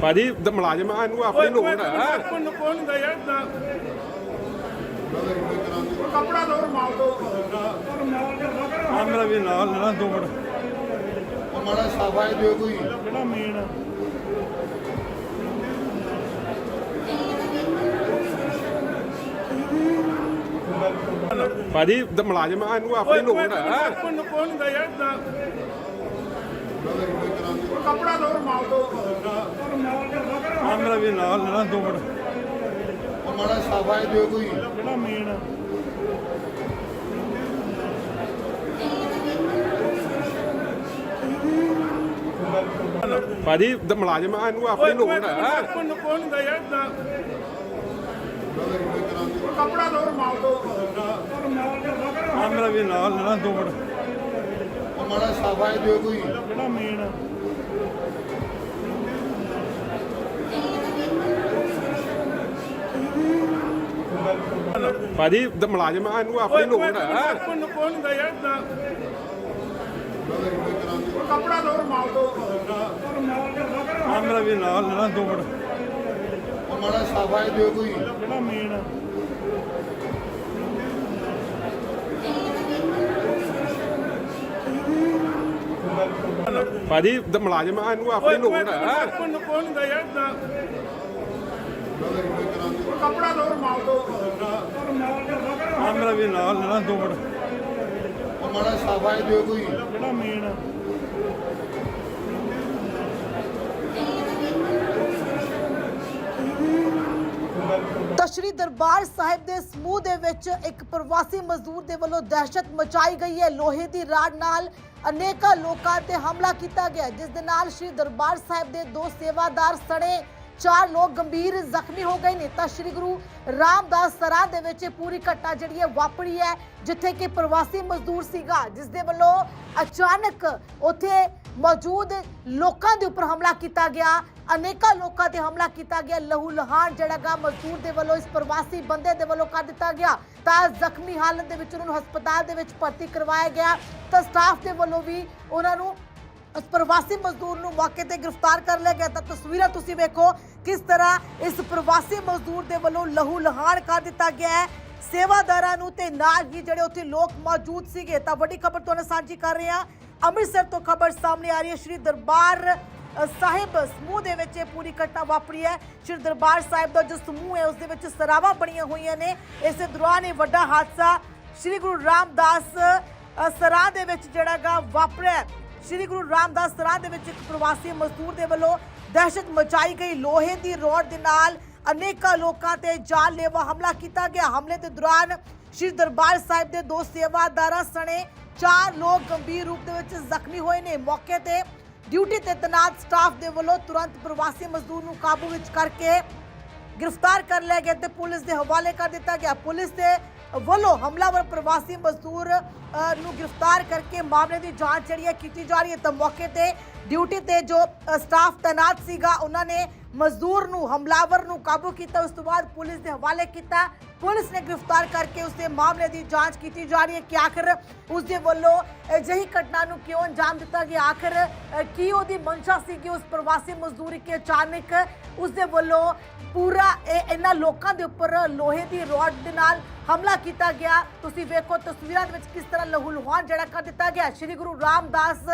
ਭਾਜੀ ਦ- ਮੁਲਾਜ਼ਮ ਆ ਇਹਨੂੰ ਆਪਣੀ ਲੋੜ ਹੈ ਕੋਣ ਕੋਣ ਹੁੰਦਾ ਯਾਰ ਦਾ ਕਪੜਾ ਦੋ ਰਮਾਲ ਦੋ। ਆ ਮੇਰਾ ਵੀ ਨਾਲ ਲੈਣਾ ਦੋ ਮਿੰਟ। ਉਹ ਮਾੜਾ ਸਾਫਾ ਦਿਓ ਕੋਈ। ਕਿਹੜਾ ਮੇਨ ਭਾਜੀ ਦ- ਮੁਲਾਜ਼ਮ ਆ ਇਹਨੂੰ ਆਪਣੀ ਲੋੜ ਹੈ ਕੋਣ ਕੋਣ ਹੁੰਦਾ ਯਾਰ ਦਾ ਕਪੜਾ ਦੋ ਰਮਾਲ ਦੋ ਆ ਮੇਰਾ ਵੀ ਨਾਲ ਲੈਣਾ ਦੋ ਮਿੰਟ। ਮਾੜਾ ਸਾਫਾ ਦਿਓ ਕੋਈ। ਕਿਹੜਾ ਮੇਨ ਭਾਜੀ ਦ- ਮੁਲਾਜ਼ਮ ਆ ਇਹਨੂੰ ਆਪਣੀ ਲੋੜ ਹੈ ਕੋਣ ਕੋਣ ਹੁੰਦਾ ਯਾਰ ਦਾ ਕਪੜਾ ਦੋ ਰਮਾਲ ਦੋ ਆ ਮੇਰਾ ਵੀ ਨਾਲ ਲੈਣਾ ਦੋ ਮਿੰਟ। ਮਾੜਾ ਸਾਫਾ ਦਿਓ ਕੋਈ। ਕਿਹੜਾ ਮੇਨ ਭਾਜੀ ਦ- ਮੁਲਾਜ਼ਮ ਆ ਇਹਨੂੰ ਆਪਣੀ ਲੋੜ ਹੈ ਕੋਣ ਕੋਣ ਹੁੰਦਾ ਯਾਰ ਦਾ ਕਪੜਾ ਦੋ। ਰਮਾਲ ਦੋ ਆ ਮੇਰਾ ਵੀ ਨਾਲ ਲੈਣਾ ਦੋ ਮਿੰਟ। ਉਹ ਮਾੜਾ ਸਾਫਾ ਦਿਓ ਕੋਈ। ਕਿਹੜਾ ਮੇਨ ਭਾਜੀ ਦ- ਮੁਲਾਜ਼ਮ ਆ ਇਹਨੂੰ ਆਪਣੀ ਲੋੜ ਹੈ ਕੋਣ ਕੋਣ ਹੁੰਦਾ ਯਾਰ ਦਾ ਕਪੜਾ ਦੋ ਰਮਾਲ ਦੋ ਆ ਮੇਰਾ ਵੀ ਨਾਲ ਲੈਣਾ ਦੋ ਮਿੰਟ। ਉਹ ਮਾੜਾ ਸਾਫਾ ਦਿਓ ਕੋਈ। ਕਿਹੜਾ ਮੇਨ ਤਾਂ ਸ਼੍ਰੀ ਦਰਬਾਰ ਸਾਹਿਬ ਦੇ ਸਮੂਹ ਦੇ ਵਿੱਚ ਇੱਕ ਪ੍ਰਵਾਸੀ ਮਜ਼ਦੂਰ ਦੇ ਵੱਲੋਂ ਦਹਿਸ਼ਤ ਮਚਾਈ ਗਈ ਹੈ। ਲੋਹੇ ਦੀ ਰਾਡ ਨਾਲ ਅਨੇਕਾਂ ਲੋਕਾਂ ਤੇ ਹਮਲਾ ਕੀਤਾ ਗਿਆ ਜਿਸ ਦੇ ਨਾਲ ਸ਼੍ਰੀ ਦਰਬਾਰ ਸਾਹਿਬ ਦੇ ਦੋ ਸੇਵਾਦਾਰ ਸੜੇ। ਚਾਰ ਲੋਕ ਗੰਭੀਰ ਜ਼ਖਮੀ ਹੋ ਗਏ ਨੇ। ਤਾਂ ਸ਼੍ਰੀ ਗੁਰੂ ਰਾਮਦਾਸ ਸਰਾਂ ਦੇ ਵਿੱਚ ਇਹ ਪੂਰੀ ਘਟਨਾ ਜਿਹੜੀ ਹੈ ਵਾਪਰੀ ਹੈ, ਜਿੱਥੇ ਕਿ ਪ੍ਰਵਾਸੀ ਮਜ਼ਦੂਰ ਸੀਗਾ ਜਿਸ ਦੇ ਵੱਲੋਂ ਅਚਾਨਕ ਉੱਥੇ ਮੌਜੂਦ ਲੋਕਾਂ ਦੇ ਉੱਪਰ ਹਮਲਾ ਕੀਤਾ ਗਿਆ। ਅਨੇਕਾਂ ਲੋਕਾਂ ਤੇ ਹਮਲਾ ਕੀਤਾ ਗਿਆ। ਲਹੂ ਲਹਾਨ ਜਿਹੜਾ ਗਾ ਮਜ਼ਦੂਰ ਦੇ ਵੱਲੋਂ ਇਸ ਪ੍ਰਵਾਸੀ ਬੰਦੇ ਦੇ ਵੱਲੋਂ ਕਰ ਦਿੱਤਾ ਗਿਆ। ਤਾਂ ਜ਼ਖਮੀ ਹਾਲਤ ਦੇ ਵਿੱਚ ਉਹਨਾਂ ਨੂੰ ਹਸਪਤਾਲ ਦੇ ਵਿੱਚ ਭਰਤੀ ਕਰਵਾਇਆ ਗਿਆ। ਤਾਂ ਸਟਾਫ ਦੇ ਵੱਲੋਂ ਵੀ ਉਹਨਾਂ ਨੂੰ ਉਸ ਪ੍ਰਵਾਸੀ ਮਜ਼ਦੂਰ ਨੂੰ ਮੌਕੇ ਤੇ ਗ੍ਰਿਫਤਾਰ ਕਰ ਲਿਆ ਗਿਆ। ਤਾਂ ਤਸਵੀਰਾਂ ਤੁਸੀਂ ਵੇਖੋ ਕਿਸ ਤਰ੍ਹਾਂ ਇਸ ਪ੍ਰਵਾਸੀ ਮਜ਼ਦੂਰ ਦੇ ਵੱਲੋਂ ਲਹੂ ਲਹਾਣ ਕਰ ਦਿੱਤਾ ਗਿਆ ਹੈ। ਸੇਵਾਦਾਰਾਂ ਨੂੰ ਤੇ ਨਾਲ ਹੀ ਜਿਹੜੇ ਉੱਥੇ ਲੋਕ ਮੌਜੂਦ ਸੀਗੇ, ਤਾਂ ਵੱਡੀ ਖਬਰ ਤੁਹਾਨੂੰ ਸਾਂਝੀ ਕਰ ਰਹੇ ਹਾਂ। ਅੰਮ੍ਰਿਤਸਰ ਤੋਂ ਖਬਰ ਸਾਹਮਣੇ ਆ ਰਹੀ ਹੈ। ਸ਼੍ਰੀ ਦਰਬਾਰ ਸਾਹਿਬ ਸਮੂਹ ਦੇ ਵਿੱਚ ਇਹ ਪੂਰੀ ਘਟਨਾ ਵਾਪਰੀ ਹੈ। ਸ਼੍ਰੀ ਦਰਬਾਰ ਸਾਹਿਬ ਦਾ ਜੋ ਸਮੂਹ ਹੈ, ਉਸ ਦੇ ਵਿੱਚ ਸਰਾਵਾਂ ਬਣੀਆਂ ਹੋਈਆਂ ਨੇ। ਇਸੇ ਦੌਰਾਨ ਇਹ ਵੱਡਾ ਹਾਦਸਾ ਸ਼੍ਰੀ ਗੁਰੂ ਰਾਮਦਾਸ ਸਰਾਂ ਦੇ ਵਿੱਚ ਜਿਹੜਾ ਗਾ ਵਾਪਰਿਆ। ਸ਼੍ਰੀ ਗੁਰੂ ਰਾਮਦਾਸ ਸਰਾਂ ਦੇ ਵਿੱਚ ਇੱਕ ਪ੍ਰਵਾਸੀ ਮਜ਼ਦੂਰ ਦੇ ਵੱਲੋਂ ਦਹਿਸ਼ਤ ਮਚਾਈ ਗਈ। ਲੋਹੇ ਦੀ ਰੋਡ ਦੇ ਨਾਲ ਅਨੇਕਾਂ ਲੋਕਾਂ ਤੇ ਜਾਨਲੇਵਾ ਹਮਲਾ ਕੀਤਾ ਗਿਆ। ਹਮਲੇ ਦੇ ਦੌਰਾਨ ਸ਼੍ਰੀ ਦਰਬਾਰ ਸਾਹਿਬ ਦੇ ਦੋ ਸੇਵਾਦਾਰਾਂ ਸਣੇ ਚਾਰ ਲੋਕ ਗੰਭੀਰ ਰੂਪ ਦੇ ਵਿੱਚ ਜ਼ਖਮੀ ਹੋਏ ਨੇ। ਮੌਕੇ ਤੇ ਡਿਊਟੀ ਤੇ ਤੈਨਾਤ ਸਟਾਫ ਦੇ ਵੱਲੋਂ ਤੁਰੰਤ ਪ੍ਰਵਾਸੀ ਮਜ਼ਦੂਰ ਨੂੰ ਕਾਬੂ ਵਿੱਚ ਕਰਕੇ ਗ੍ਰਿਫਤਾਰ ਕਰ ਲਿਆ ਗਿਆ ਤੇ ਪੁਲਿਸ ਦੇ ਹਵਾਲੇ ਕਰ ਦਿੱਤਾ ਗਿਆ। ਪੁਲਿਸ ਦੇ ਵੱਲੋਂ ਹਮਲਾਵਰ ਪ੍ਰਵਾਸੀ ਮਜ਼ਦੂਰ ਨੂੰ ਗ੍ਰਿਫਤਾਰ ਕਰਕੇ ਮਾਮਲੇ ਦੀ ਜਾਂਚ ਜਿਹੜੀ ਹੈ ਕੀਤੀ ਜਾ ਰਹੀ ਹੈ। ਤਾਂ ਮੌਕੇ ਤੇ ਡਿਊਟੀ ਤੇ ਜੋ ਸਟਾਫ ਤੈਨਾਤ ਸੀਗਾ, ਉਹਨਾਂ ਨੇ ਮਜ਼ਦੂਰ ਨੂੰ, ਹਮਲਾਵਰ ਨੂੰ ਕਾਬੂ ਕੀਤਾ। ਉਸ ਤੋਂ ਬਾਅਦ ਪੁਲਿਸ ਦੇ ਹਵਾਲੇ ਕੀਤਾ। ਪੁਲਿਸ ਨੇ ਗ੍ਰਿਫਤਾਰ ਕਰਕੇ ਉਸ ਦੇ ਮਾਮਲੇ ਦੀ ਜਾਂਚ ਕੀਤੀ ਜਾ ਰਹੀ ਹੈ ਕਿ ਆਖਰ ਉਸ ਦੇ ਵੱਲੋਂ ਅਜਿਹੀ ਘਟਨਾ ਨੂੰ ਕਿਉਂ ਅੰਜਾਮ ਦਿੱਤਾ ਗਿਆ? ਆਖਰ ਕੀ ਉਹਦੀ ਮਨਸ਼ਾ ਸੀ ਕਿ ਉਸ ਪ੍ਰਵਾਸੀ ਮਜ਼ਦੂਰ? ਕਿ ਅਚਾਨਕ ਉਸ ਦੇ ਵੱਲੋਂ ਪੂਰਾ ਇਹ ਇਹਨਾਂ ਲੋਕਾਂ ਦੇ ਉੱਪਰ ਲੋਹੇ ਦੀ ਰੋਡ ਦੇ ਨਾਲ ਹਮਲਾ ਕੀਤਾ ਗਿਆ। ਤੁਸੀਂ ਵੇਖੋ ਤਸਵੀਰਾਂ ਦੇ ਵਿੱਚ ਕਿਸ ਤਰ੍ਹਾਂ ਲਹੂ ਲੁਹਾਨ ਜਿਹੜਾ ਕਰ ਦਿੱਤਾ ਗਿਆ। ਸ਼੍ਰੀ ਗੁਰੂ ਰਾਮਦਾਸ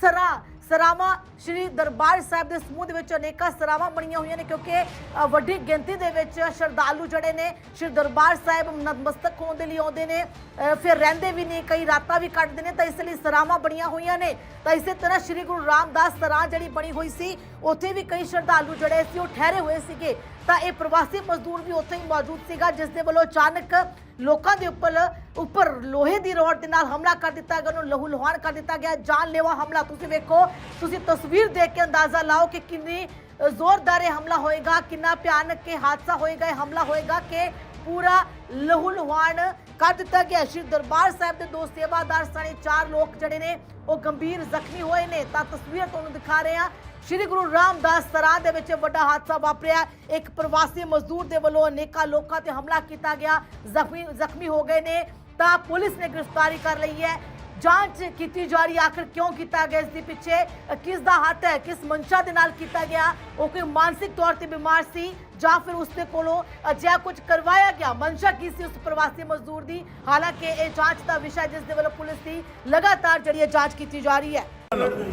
ਸਰਾ ਸਰਾਵਾਂ ਸ਼੍ਰੀ ਦਰਬਾਰ ਸਾਹਿਬ ਦੇ ਸਮੂਹ ਦੇ ਵਿੱਚ ਅਨੇਕਾਂ ਸਰਾਵਾਂ ਬਣੀਆਂ ਹੋਈਆਂ ਨੇ ਕਿਉਂਕਿ ਵੱਡੀ ਗਿਣਤੀ ਦੇ ਵਿੱਚ ਸ਼ਰਧਾਲੂ ਜਿਹੜੇ ਨੇ ਸ਼੍ਰੀ ਦਰਬਾਰ ਸਾਹਿਬ ਨਤਮਸਤਕ ਹੋਣ ਦੇ ਲਈ ਆਉਂਦੇ ਨੇ। ਅ, ਫਿਰ ਰਹਿੰਦੇ ਵੀ ਨੇ ਕਈ ਰਾਤਾਂ ਵੀ ਕੱਟਦੇ ਨੇ ਤਾਂ ਇਸ ਲਈ ਸਰਾਵਾਂ ਬਣੀਆਂ ਹੋਈਆਂ ਨੇ। ਤਾਂ ਇਸੇ ਤਰ੍ਹਾਂ ਸ਼੍ਰੀ ਗੁਰੂ ਰਾਮਦਾਸ ਸਰਾਂ ਜਿਹੜੀ ਬਣੀ ਹੋਈ ਸੀ ਉੱਥੇ ਵੀ ਕਈ ਸ਼ਰਧਾਲੂ ਜਿਹੜੇ ਸੀ ਉਹ ਠਹਿਰੇ ਹੋਏ ਸੀਗੇ। ਤਾਂ ਇਹ ਪ੍ਰਵਾਸੀ ਮਜ਼ਦੂਰ ਵੀ ਉੱਥੇ ਹੀ ਮੌਜੂਦ ਸੀਗਾ, ਜਿਸ ਦੇ ਵੱਲੋਂ ਅਚਾਨਕ ਲੋਕਾਂ ਦੇ ਉੱਪਰ ਉੱਪਰ ਲੋਹੇ ਦੀ ਰੋਡ ਦੇ ਨਾਲ ਹਮਲਾ ਕਰ ਦਿੱਤਾ ਗਿਆ, ਉਹਨੂੰ ਲਹੂ ਲੁਹਾਨ ਕਰ ਦਿੱਤਾ ਗਿਆ, ਜਾਨਲੇਵਾ ਹਮਲਾ। ਤੁਸੀਂ ਵੇਖੋ, ਤੁਸੀਂ ਤਸਵੀਰ ਦੇਖ ਕੇ ਅੰਦਾਜ਼ਾ ਲਾਓ ਕਿ ਕਿੰਨੀ ਜ਼ੋਰਦਾਰ ਇਹ ਹਮਲਾ ਹੋਏਗਾ, ਕਿੰਨਾ ਭਿਆਨਕ ਇਹ ਹਾਦਸਾ ਹੋਏਗਾ, ਇਹ ਹਮਲਾ ਹੋਏਗਾ ਕਿ ਪੂਰਾ ਲਹੂ ਲੁਹਾਨ ਕਰ ਦਿੱਤਾ ਗਿਆ। ਸ਼੍ਰੀ ਦਰਬਾਰ ਸਾਹਿਬ ਦੇ ਦੋ ਸੇਵਾਦਾਰ ਸਣੇ ਚਾਰ ਲੋਕ ਜਿਹੜੇ ਨੇ, ਉਹ ਗੰਭੀਰ ਜ਼ਖਮੀ ਹੋਏ ਨੇ। ਤਾਂ ਤਸਵੀਰ ਤੁਹਾਨੂੰ ਦਿਖਾ ਰਹੇ ਹਾਂ। ਸ਼੍ਰੀ ਗੁਰੂ ਰਾਮਦਾਸ ਸਰਾਂ ਦੇ ਵਿੱਚ ਵੱਡਾ ਹਾਦਸਾ ਵਾਪਰਿਆ। ਇੱਕ ਪ੍ਰਵਾਸੀ ਮਜ਼ਦੂਰ ਦੇ ਵੱਲੋਂ ਅਨੇਕਾਂ ਲੋਕਾਂ ਤੇ ਹਮਲਾ ਕੀਤਾ ਗਿਆ। ਜ਼ਖਮੀ ਜ਼ਖਮੀ ਹੋ ਗਏ ਨੇ। ਤਾਂ ਪੁਲਿਸ ਨੇ ਗ੍ਰਿਫਤਾਰੀ ਕਰ ਲਈ ਹੈ। ਜਾਂਚ ਕੀਤੀ ਜਾ ਰਹੀ ਆਖਰ ਕਿਉਂ ਕੀਤਾ ਗਿਆ? ਇਸ ਦੇ ਪਿੱਛੇ ਕਿਸ ਦਾ ਹੱਥ ਹੈ? ਕਿਸ ਮਨਸ਼ਾ ਦੇ ਨਾਲ ਕੀਤਾ ਗਿਆ? ਉਹ ਕੋਈ ਮਾਨਸਿਕ ਤੌਰ ਤੇ ਬਿਮਾਰ ਸੀ ਜਾਂ ਫਿਰ ਉਸ ਦੇ ਕੋਲੋਂ ਅਜਿਹਾ ਕੁਝ ਕਰਵਾਇਆ ਗਿਆ? ਮਨਸ਼ਾ ਕੀ ਸੀ ਉਸ ਪ੍ਰਵਾਸੀ ਮਜ਼ਦੂਰ ਦੀ? ਹਾਲਾਂਕਿ ਇਹ ਜਾਂਚ ਦਾ ਵਿਸ਼ਾ ਜਿਸ ਦੇ ਵੱਲੋਂ ਪੁਲਿਸ ਦੀ ਲਗਾਤਾਰ ਜਿਹੜੀ ਹੈ ਜਾਂਚ ਕੀਤੀ ਜਾ ਰਹੀ ਹੈ।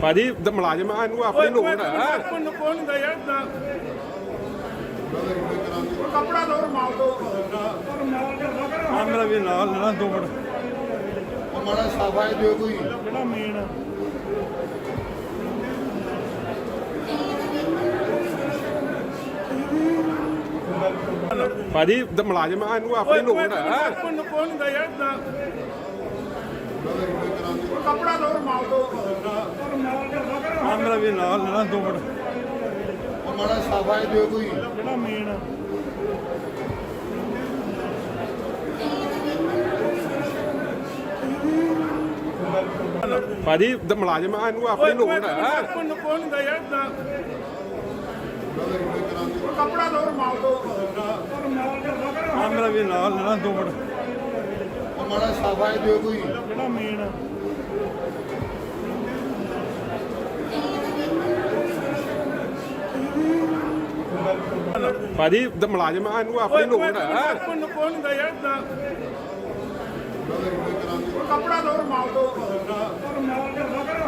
ਭਾਜੀ ਦ ਮੁਲਾਜ਼ਮ ਆ ਇਹਨੂੰ ਆਪਣੀ ਲੋੜ ਹੈ ਕੋਣ ਹੁੰਦਾ ਯਾਰ ਦਾ ਕਪੜਾ ਲੋਰ ਮਾਰ ਦੋ। ਆ ਮੇਰਾ ਵੀ ਨਾਲ ਲੈਣਾ ਦੋ ਮਿੰਟ। ਮਾੜਾ ਸਾਫਾਈ ਦਿਓ ਕੋਈ। ਜਿਹੜਾ ਮੇਨ ਭਾਜੀ ਦ ਮੁਲਾਜ਼ਮ ਆ ਇਹਨੂੰ ਆਪਣੀ ਲੋੜ ਹੈ ਕੋਣ ਕੋਣ ਹੁੰਦਾ ਯਾਰ ਦਾ ਕਪੜਾ ਲੋਰ ਮਾਰ ਦੋ ਆ ਮੇਰਾ ਵੀ ਨਾਲ ਲੈਣਾ ਦੋ ਮਿੰਟ। ਮਾੜਾ ਸਾਫਾਈ ਦਿਓ ਕੋਈ। ਜਿਹੜਾ ਮੇਨ ਭਾਜੀ ਦ ਮੁਲਾਜ਼ਮ ਆ ਇਹਨੂੰ ਆਪਣੀ ਲੋੜ ਹੈ ਕੋਣ ਕੋਣ ਹੁੰਦਾ ਯਾਰ ਦਾ ਕਪੜਾ ਲੋਰ ਮਾਰ ਦੋ। ਆ ਮੇਰਾ ਵੀ ਨਾਲ ਲੈਣਾ ਦੋ ਮਿੰਟ। ਮਾੜਾ ਸਾਫਾਈ ਦਿਓ ਕੋਈ। ਜਿਹੜਾ ਮੇਨ ਭਾਜੀ ਦ ਮੁਲਾਜ਼ਮ ਆ ਇਹਨੂੰ ਆਪਣੀ ਲੋੜ ਹੈ ਕੋਣ ਕੋਣ ਹੁੰਦਾ ਯਾਰ ਦਾ ਕਪੜਾ ਦੋ।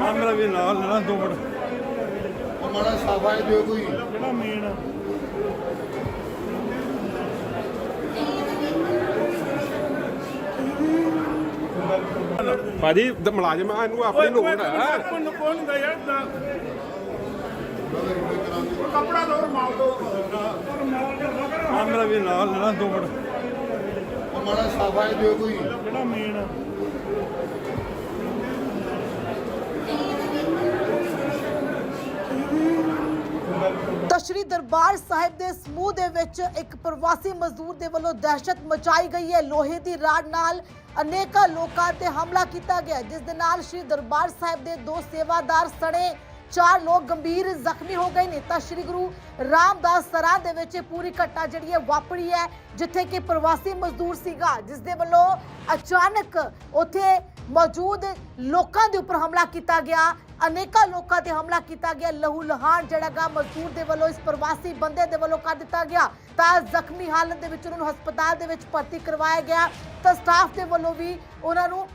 ਆ ਮੇਰਾ ਵੀ ਨਾਲ ਲੈਣਾ ਦੋ ਮਿੰਟ। ਉਹ ਮਾੜਾ ਸਾਫਾਈ ਦਿਓ ਕੋਈ। ਜਿਹੜਾ ਮੇਨ ਭਾਜੀ ਦ ਮੁਲਾਜ਼ਮ ਆ ਇਹਨੂੰ ਆਪਣੀ ਲੋੜ ਹੈ ਕੋਣ ਕੋਣ ਹੁੰਦਾ ਯਾਰ ਦਾ ਕਪੜਾ ਲੋਰ ਮਾਰ ਦੋ। ਆ ਮੇਰਾ ਵੀ ਨਾਲ ਲੈਣਾ ਦੋ ਮਿੰਟ। ਉਹ ਮਾੜਾ ਸਾਫਾਈ ਦਿਓ ਕੋਈ। ਜਿਹੜਾ ਮੇਨ ਤਾਂ ਸ਼੍ਰੀ ਦਰਬਾਰ ਸਾਹਿਬ ਦੇ ਸਮੂਹ ਦੇ ਵਿੱਚ ਇੱਕ ਪ੍ਰਵਾਸੀ ਮਜ਼ਦੂਰ ਦੇ ਵੱਲੋਂ ਦਹਿਸ਼ਤ ਮਚਾਈ ਗਈ ਹੈ। ਲੋਹੇ ਦੀ ਰਾਡ ਨਾਲ ਅਨੇਕਾਂ ਲੋਕਾਂ ਤੇ ਹਮਲਾ ਕੀਤਾ ਗਿਆ। ਜਿਸ ਦੇ ਨਾਲ ਸ਼੍ਰੀ ਦਰਬਾਰ ਸਾਹਿਬ ਦੇ ਦੋ ਸੇਵਾਦਾਰ ਸੜੇ, ਚਾਰ ਲੋਕ ਗੰਭੀਰ ਜ਼ਖਮੀ ਹੋ ਗਏ ਨੇ। ਤਾਂ ਸ਼੍ਰੀ ਗੁਰੂ ਰਾਮਦਾਸ ਸਰਾਂ ਦੇ ਵਿੱਚ ਇਹ ਪੂਰੀ ਘਟਨਾ ਜਿਹੜੀ ਹੈ, ਵਾਪਰੀ ਹੈ, ਜਿੱਥੇ ਕਿ ਪ੍ਰਵਾਸੀ ਮਜ਼ਦੂਰ ਸੀਗਾ। ਜਿਸ ਦੇ ਵੱਲੋਂ ਅਚਾਨਕ ਉੱਥੇ ਮੌਜੂਦ ਲੋਕਾਂ ਦੇ ਉੱਪਰ ਹਮਲਾ ਕੀਤਾ ਗਿਆ। ਅਨੇਕਾਂ ਲੋਕਾਂ ਤੇ ਹਮਲਾ ਕੀਤਾ ਗਿਆ। ਲਹੂ ਲਹਾਨ ਜਿਹੜਾ ਗਾ ਮਜ਼ਦੂਰ ਦੇ ਵੱਲੋਂ, ਇਸ ਪ੍ਰਵਾਸੀ ਬੰਦੇ ਦੇ ਵੱਲੋਂ ਕਰ ਦਿੱਤਾ ਗਿਆ। ਤਾਂ ਜ਼ਖਮੀ ਹਾਲਤ ਦੇ ਵਿੱਚ ਉਹਨਾਂ ਨੂੰ ਹਸਪਤਾਲ ਦੇ ਵਿੱਚ ਭਰਤੀ ਕਰਵਾਇਆ ਗਿਆ। ਤਾਂ ਸਟਾਫ ਦੇ ਵੱਲੋਂ ਵੀ ਉਹਨਾਂ ਨੂੰ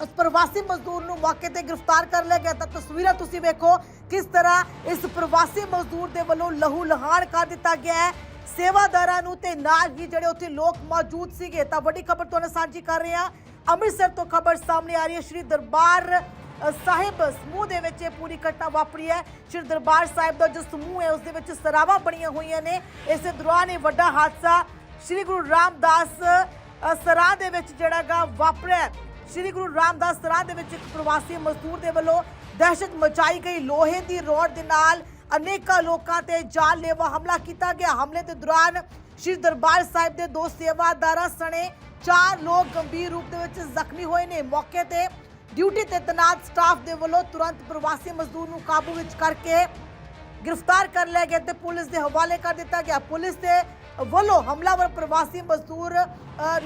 ਉਸ ਪ੍ਰਵਾਸੀ ਮਜ਼ਦੂਰ ਨੂੰ ਮੌਕੇ ਤੇ ਗ੍ਰਿਫਤਾਰ ਕਰ ਲਿਆ ਗਿਆ। ਤਾਂ ਤਸਵੀਰਾਂ ਤੁਸੀਂ ਵੇਖੋ ਕਿਸ ਤਰ੍ਹਾਂ ਇਸ ਪ੍ਰਵਾਸੀ ਮਜ਼ਦੂਰ ਦੇ ਵੱਲੋਂ ਲਹੂ ਲਹਾਨ ਕਰ ਦਿੱਤਾ ਗਿਆ ਹੈ। ਸੇਵਾਦਾਰਾਂ ਨੂੰ ਤੇ ਨਾਲ ਹੀ ਜਿਹੜੇ ਉੱਥੇ ਲੋਕ ਮੌਜੂਦ ਸੀਗੇ। ਤਾਂ ਵੱਡੀ ਖਬਰ ਤੁਹਾਨੂੰ ਸਾਂਝੀ ਕਰ ਰਹੇ ਹਾਂ। ਅੰਮ੍ਰਿਤਸਰ ਤੋਂ ਖਬਰ ਸਾਹਮਣੇ ਆ ਰਹੀ ਹੈ। ਸ਼੍ਰੀ ਦਰਬਾਰ ਸਾਹਿਬ, ਸਮੂਹ ਦੇ ਵਿੱਚ ਇਹ ਪੂਰੀ ਘਟਨਾ ਵਾਪਰੀ ਹੈ। ਸ਼੍ਰੀ ਦਰਬਾਰ ਸਾਹਿਬ ਦਾ ਜੋ ਸਮੂਹ ਹੈ ਉਸ ਦੇ ਵਿੱਚ ਸਰਾਵਾਂ ਬਣੀਆਂ ਹੋਈਆਂ ਨੇ। ਇਸੇ ਦੌਰਾਨ ਇਹ ਵੱਡਾ ਹਾਦਸਾ ਸ਼੍ਰੀ ਗੁਰੂ ਰਾਮਦਾਸ ਸਰਾਂ ਦੇ ਵਿੱਚ ਜਿਹੜਾ ਵਾਪਰਿਆ ਸ਼੍ਰੀ ਗੁਰੂ ਰਾਮਦਾਸ ਸਰਾਂ ਦੇ ਵਿੱਚ ਇੱਕ ਪ੍ਰਵਾਸੀ ਮਜ਼ਦੂਰ ਦੇ ਵੱਲੋਂ ਦਹਿਸ਼ਤ ਮਚਾਈ ਗਈ। ਲੋਹੇ ਦੀ ਰੋਡ ਦੇ ਨਾਲ ਅਨੇਕਾਂ ਲੋਕਾਂ ਤੇ ਜਾਨਲੇਵਾ ਹਮਲਾ ਕੀਤਾ ਗਿਆ। ਹਮਲੇ ਦੇ ਦੌਰਾਨ ਸ਼੍ਰੀ ਦਰਬਾਰ ਸਾਹਿਬ ਦੇ ਦੋ ਸੇਵਾਦਾਰਾਂ ਸਣੇ ਚਾਰ ਲੋਕ ਗੰਭੀਰ ਰੂਪ ਦੇ ਵਿੱਚ ਜ਼ਖਮੀ ਹੋਏ ਨੇ। ਮੌਕੇ ਤੇ ਡਿਊਟੀ ਤੇ ਤੈਨਾਤ ਸਟਾਫ ਦੇ ਵੱਲੋਂ ਤੁਰੰਤ ਪ੍ਰਵਾਸੀ ਮਜ਼ਦੂਰ ਨੂੰ ਕਾਬੂ ਵਿੱਚ ਕਰਕੇ ਗ੍ਰਿਫਤਾਰ ਕਰ ਲਿਆ ਗਿਆ ਤੇ ਪੁਲਿਸ ਦੇ ਹਵਾਲੇ ਕਰ ਦਿੱਤਾ ਗਿਆ। ਪੁਲਿਸ ਦੇ ਵੱਲੋਂ ਹਮਲਾਵਰ ਪ੍ਰਵਾਸੀ ਮਜ਼ਦੂਰ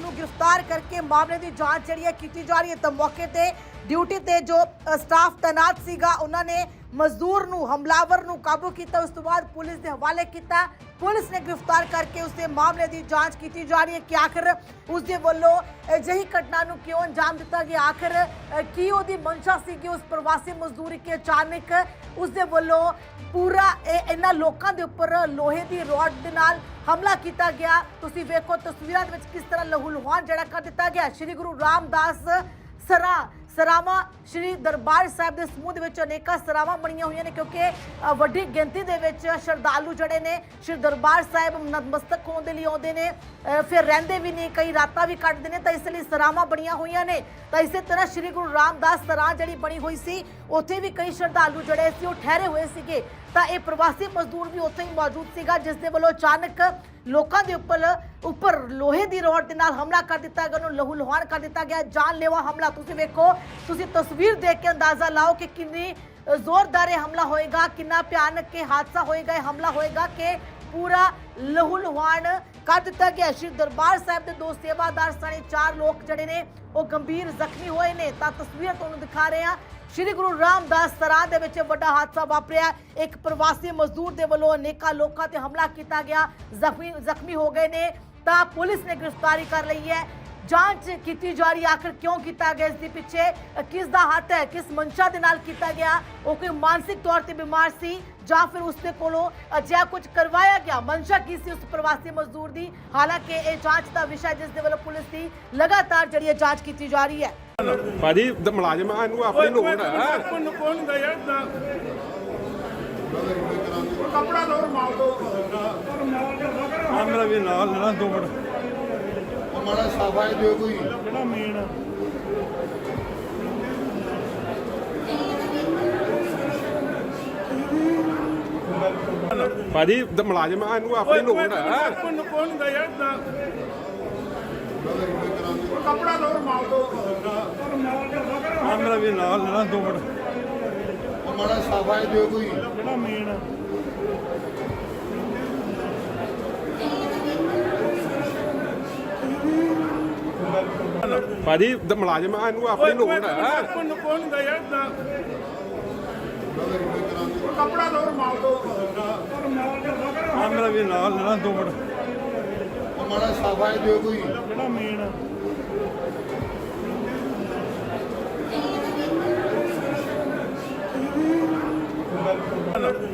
ਨੂੰ ਗ੍ਰਿਫਤਾਰ ਕਰਕੇ ਮਾਮਲੇ ਦੀ ਜਾਂਚ ਜਿਹੜੀ ਹੈ ਕੀਤੀ ਜਾ ਰਹੀ ਹੈ। ਤਾਂ ਮੌਕੇ ਤੇ ਡਿਊਟੀ ਤੇ ਜੋ ਸਟਾਫ ਤੈਨਾਤ ਸੀਗਾ, ਉਹਨਾਂ ਨੇ ਮਜ਼ਦੂਰ ਨੂੰ, ਹਮਲਾਵਰ ਨੂੰ ਕਾਬੂ ਕੀਤਾ। ਉਸ ਤੋਂ ਬਾਅਦ ਪੁਲਿਸ ਦੇ ਹਵਾਲੇ ਕੀਤਾ। ਪੁਲਿਸ ਨੇ ਗ੍ਰਿਫਤਾਰ ਕਰਕੇ ਉਸ ਦੇ ਮਾਮਲੇ ਦੀ ਜਾਂਚ ਕੀਤੀ ਜਾ ਰਹੀ ਹੈ ਕਿ ਆਖਰ ਉਸ ਦੇ ਵੱਲੋਂ ਅਜਿਹੀ ਘਟਨਾ ਨੂੰ ਕਿਉਂ ਅੰਜਾਮ ਦਿੱਤਾ ਗਿਆ? ਆਖਰ ਕੀ ਉਹਦੀ ਮਨਸ਼ਾ ਸੀ ਕਿ ਉਸ ਪ੍ਰਵਾਸੀ ਮਜ਼ਦੂਰ ਕਿ ਅਚਾਨਕ ਉਸ ਦੇ ਵੱਲੋਂ ਪੂਰਾ ਇਹ, ਇਹਨਾਂ ਲੋਕਾਂ ਦੇ ਉੱਪਰ ਲੋਹੇ ਦੀ ਰੋਡ ਦੇ ਨਾਲ ਹਮਲਾ ਕੀਤਾ ਗਿਆ? ਤੁਸੀਂ ਵੇਖੋ ਤਸਵੀਰਾਂ ਦੇ ਵਿੱਚ ਕਿਸ ਤਰ੍ਹਾਂ ਲਹੂ ਲੁਹਾਨ ਜਿਹੜਾ ਕਰ ਦਿੱਤਾ ਗਿਆ। ਸ਼੍ਰੀ ਗੁਰੂ ਰਾਮਦਾਸ ਸਰਾ ਸਰਾਵਾਂ ਸ਼੍ਰੀ ਦਰਬਾਰ ਸਾਹਿਬ ਦੇ ਸਮੂਹ ਦੇ ਵਿੱਚ ਅਨੇਕਾਂ ਸਰਾਵਾਂ ਬਣੀਆਂ ਹੋਈਆਂ ਨੇ ਕਿਉਂਕਿ ਵੱਡੀ ਗਿਣਤੀ ਦੇ ਵਿੱਚ ਸ਼ਰਧਾਲੂ ਜਿਹੜੇ ਨੇ ਸ਼੍ਰੀ ਦਰਬਾਰ ਸਾਹਿਬ ਨਤਮਸਤਕ ਹੋਣ ਦੇ ਲਈ ਆਉਂਦੇ ਨੇ ਫਿਰ ਰਹਿੰਦੇ ਵੀ ਨੇ, ਕਈ ਰਾਤਾਂ ਵੀ ਕੱਟਦੇ ਨੇ, ਤਾਂ ਇਸ ਲਈ ਸਰਾਵਾਂ ਬਣੀਆਂ ਹੋਈਆਂ ਨੇ। ਤਾਂ ਇਸੇ ਤਰ੍ਹਾਂ ਸ਼੍ਰੀ ਗੁਰੂ ਰਾਮਦਾਸ ਸਰਾਂ ਜਿਹੜੀ ਬਣੀ ਹੋਈ ਸੀ, ਉੱਥੇ ਵੀ ਕਈ ਸ਼ਰਧਾਲੂ ਜਿਹੜੇ ਸੀ ਉਹ ਠਹਿਰੇ ਹੋਏ ਸੀਗੇ। ਤਾਂ ਇਹ ਪ੍ਰਵਾਸੀ ਮਜ਼ਦੂਰ ਵੀ ਉੱਥੇ ਹੀ ਮੌਜੂਦ ਸੀਗਾ, ਜਿਸ ਦੇ ਵੱਲੋਂ ਅਚਾਨਕ ਲੋਕਾਂ ਦੇ ਉੱਪਰ ਉੱਪਰ ਲੋਹੇ ਦੀ ਰੋਡ ਦੇ ਨਾਲ ਹਮਲਾ ਕਰ ਦਿੱਤਾ ਗਿਆ, ਉਹਨੂੰ ਲਹੂ ਲੁਹਾਨ ਕਰ ਦਿੱਤਾ ਗਿਆ, ਜਾਨਲੇਵਾ ਹਮਲਾ ਤੁਸੀਂ ਵੇਖੋ। ਤੁਸੀਂ ਤਸਵੀਰ ਦੇਖ ਕੇ ਅੰਦਾਜ਼ਾ ਲਾਓ ਕਿ ਕਿੰਨੀ ਜ਼ੋਰਦਾਰ ਇਹ ਹਮਲਾ ਹੋਏਗਾ, ਕਿੰਨਾ ਭਿਆਨਕ ਇਹ ਹਾਦਸਾ ਹੋਏਗਾ, ਇਹ ਹਮਲਾ ਹੋਏਗਾ ਕਿ ਪੂਰਾ ਲਹੂ ਕਰ ਦਿੱਤਾ ਗਿਆ ਸ਼੍ਰੀ ਦਰਬਾਰ ਸਾਹਿਬ ਦੇ ਦੋ ਸੇਵਾਦਾਰ ਸਣੇ ਚਾਰ ਲੋਕ ਜਿਹੜੇ ਨੇ, ਉਹ ਗੰਭੀਰ ਜ਼ਖਮੀ ਹੋਏ ਨੇ। ਤਾਂ ਤਸਵੀਰ ਤੁਹਾਨੂੰ ਦਿਖਾ ਰਹੇ ਹਾਂ। ਸ਼੍ਰੀ ਗੁਰੂ ਰਾਮਦਾਸ ਸਰਾਂ ਦੇ ਵਿੱਚ ਵੱਡਾ ਹਾਦਸਾ ਵਾਪਰਿਆ ਇੱਕ ਪ੍ਰਵਾਸੀ ਮਜ਼ਦੂਰ ਦੇ ਵੱਲੋਂ ਅਨੇਕਾਂ ਲੋਕਾਂ ਤੇ ਹਮਲਾ ਕੀਤਾ ਗਿਆ। ਜ਼ਖਮੀ ਜ਼ਖਮੀ ਹੋ ਗਏ ਨੇ। ਤਾਂ ਪੁਲਿਸ ਨੇ ਗ੍ਰਿਫਤਾਰੀ ਕਰ ਲਈ ਹੈ। ਜਾਂਚ ਕੀਤੀ ਜਾ ਰਹੀ ਆਖਰ ਕਿਉਂ ਕੀਤਾ ਗਿਆ? ਇਸ ਦੇ ਪਿੱਛੇ ਕਿਸ ਦਾ ਹੱਥ ਹੈ? ਕਿਸ ਮਨਸ਼ਾ ਦੇ ਨਾਲ ਕੀਤਾ ਗਿਆ? ਉਹ ਕੋਈ ਮਾਨਸਿਕ ਤੌਰ ਤੇ ਬਿਮਾਰ ਸੀ ਜਾਂ ਫਿਰ ਉਸਦੇ ਕੋਲੋਂ ਅਜਿਹਾ ਕੁਝ ਕਰਵਾਇਆ ਗਿਆ? ਮਨਸ਼ਾ ਕੀ ਸੀ ਉਸ ਪ੍ਰਵਾਸੀ ਮਜ਼ਦੂਰ ਦੀ? ਹਾਲਾਂਕਿ ਇਹ ਜਾਂਚ ਦਾ ਵਿਸ਼ਾ ਜਿਸ ਦੇ ਵੱਲੋਂ ਪੁਲਿਸ ਦੀ ਲਗਾਤਾਰ ਜਿਹੜੀ ਹੈ ਜਾਂਚ ਕੀਤੀ ਜਾ ਰਹੀ ਹੈ। ਭਾਜੀ ਦ- ਮੁਲਾਜ਼ਮ ਆ ਇਹਨੂੰ ਆਪਣੀ ਲੋੜ ਹੈ ਕੋਣ ਕੋਣ ਹੁੰਦਾ ਯਾਰ ਦਾ ਕਪੜਾ ਦੋ ਰਮਾਲ ਦੋ। ਆ ਮੇਰਾ ਵੀ ਨਾਲ ਲੈਣਾ ਦੋ ਮਿੰਟ। ਮਾੜਾ ਸਾਫਾਈ ਦਿਓ ਕੋਈ। ਜਿਹੜਾ ਮੇਨ ਭਾਜੀ ਦ- ਮੁਲਾਜ਼ਮ ਆ ਇਹਨੂੰ ਆਪਣੀ ਲੋੜ ਹੈ ਕੋਣ ਕੋਣ ਹੁੰਦਾ ਯਾਰ ਦਾ ਕਪੜਾ ਦੋ ਰਮਾਲ ਦੋ। ਆ ਮੇਰਾ ਵੀ ਨਾਲ ਲੈਣਾ ਦੋ ਮਿੰਟ। ਸਾਫਾਈ ਦਿਓ ਕੋਈ। ਜਿਹੜਾ ਮੇਨ ਭਾਜੀ ਦ- ਮੁਲਾਜ਼ਮ ਆ ਇਹਨੂੰ ਆਪਣੀ ਲੋੜ ਹੈ ਕੋਣ ਕੋਣ ਹੁੰਦਾ ਯਾਰ ਦਾ ਕਪੜਾ ਦੋ ਰਮਾਲ ਦੋ। ਆ ਮੇਰਾ ਵੀ ਨਾਲ ਲੈਣਾ ਦੋ ਮਿੰਟ। ਉਹ ਮਾੜਾ ਸਾਫਾਈ ਦਿਓ ਕੋਈ। ਜਿਹੜਾ ਮੇਨ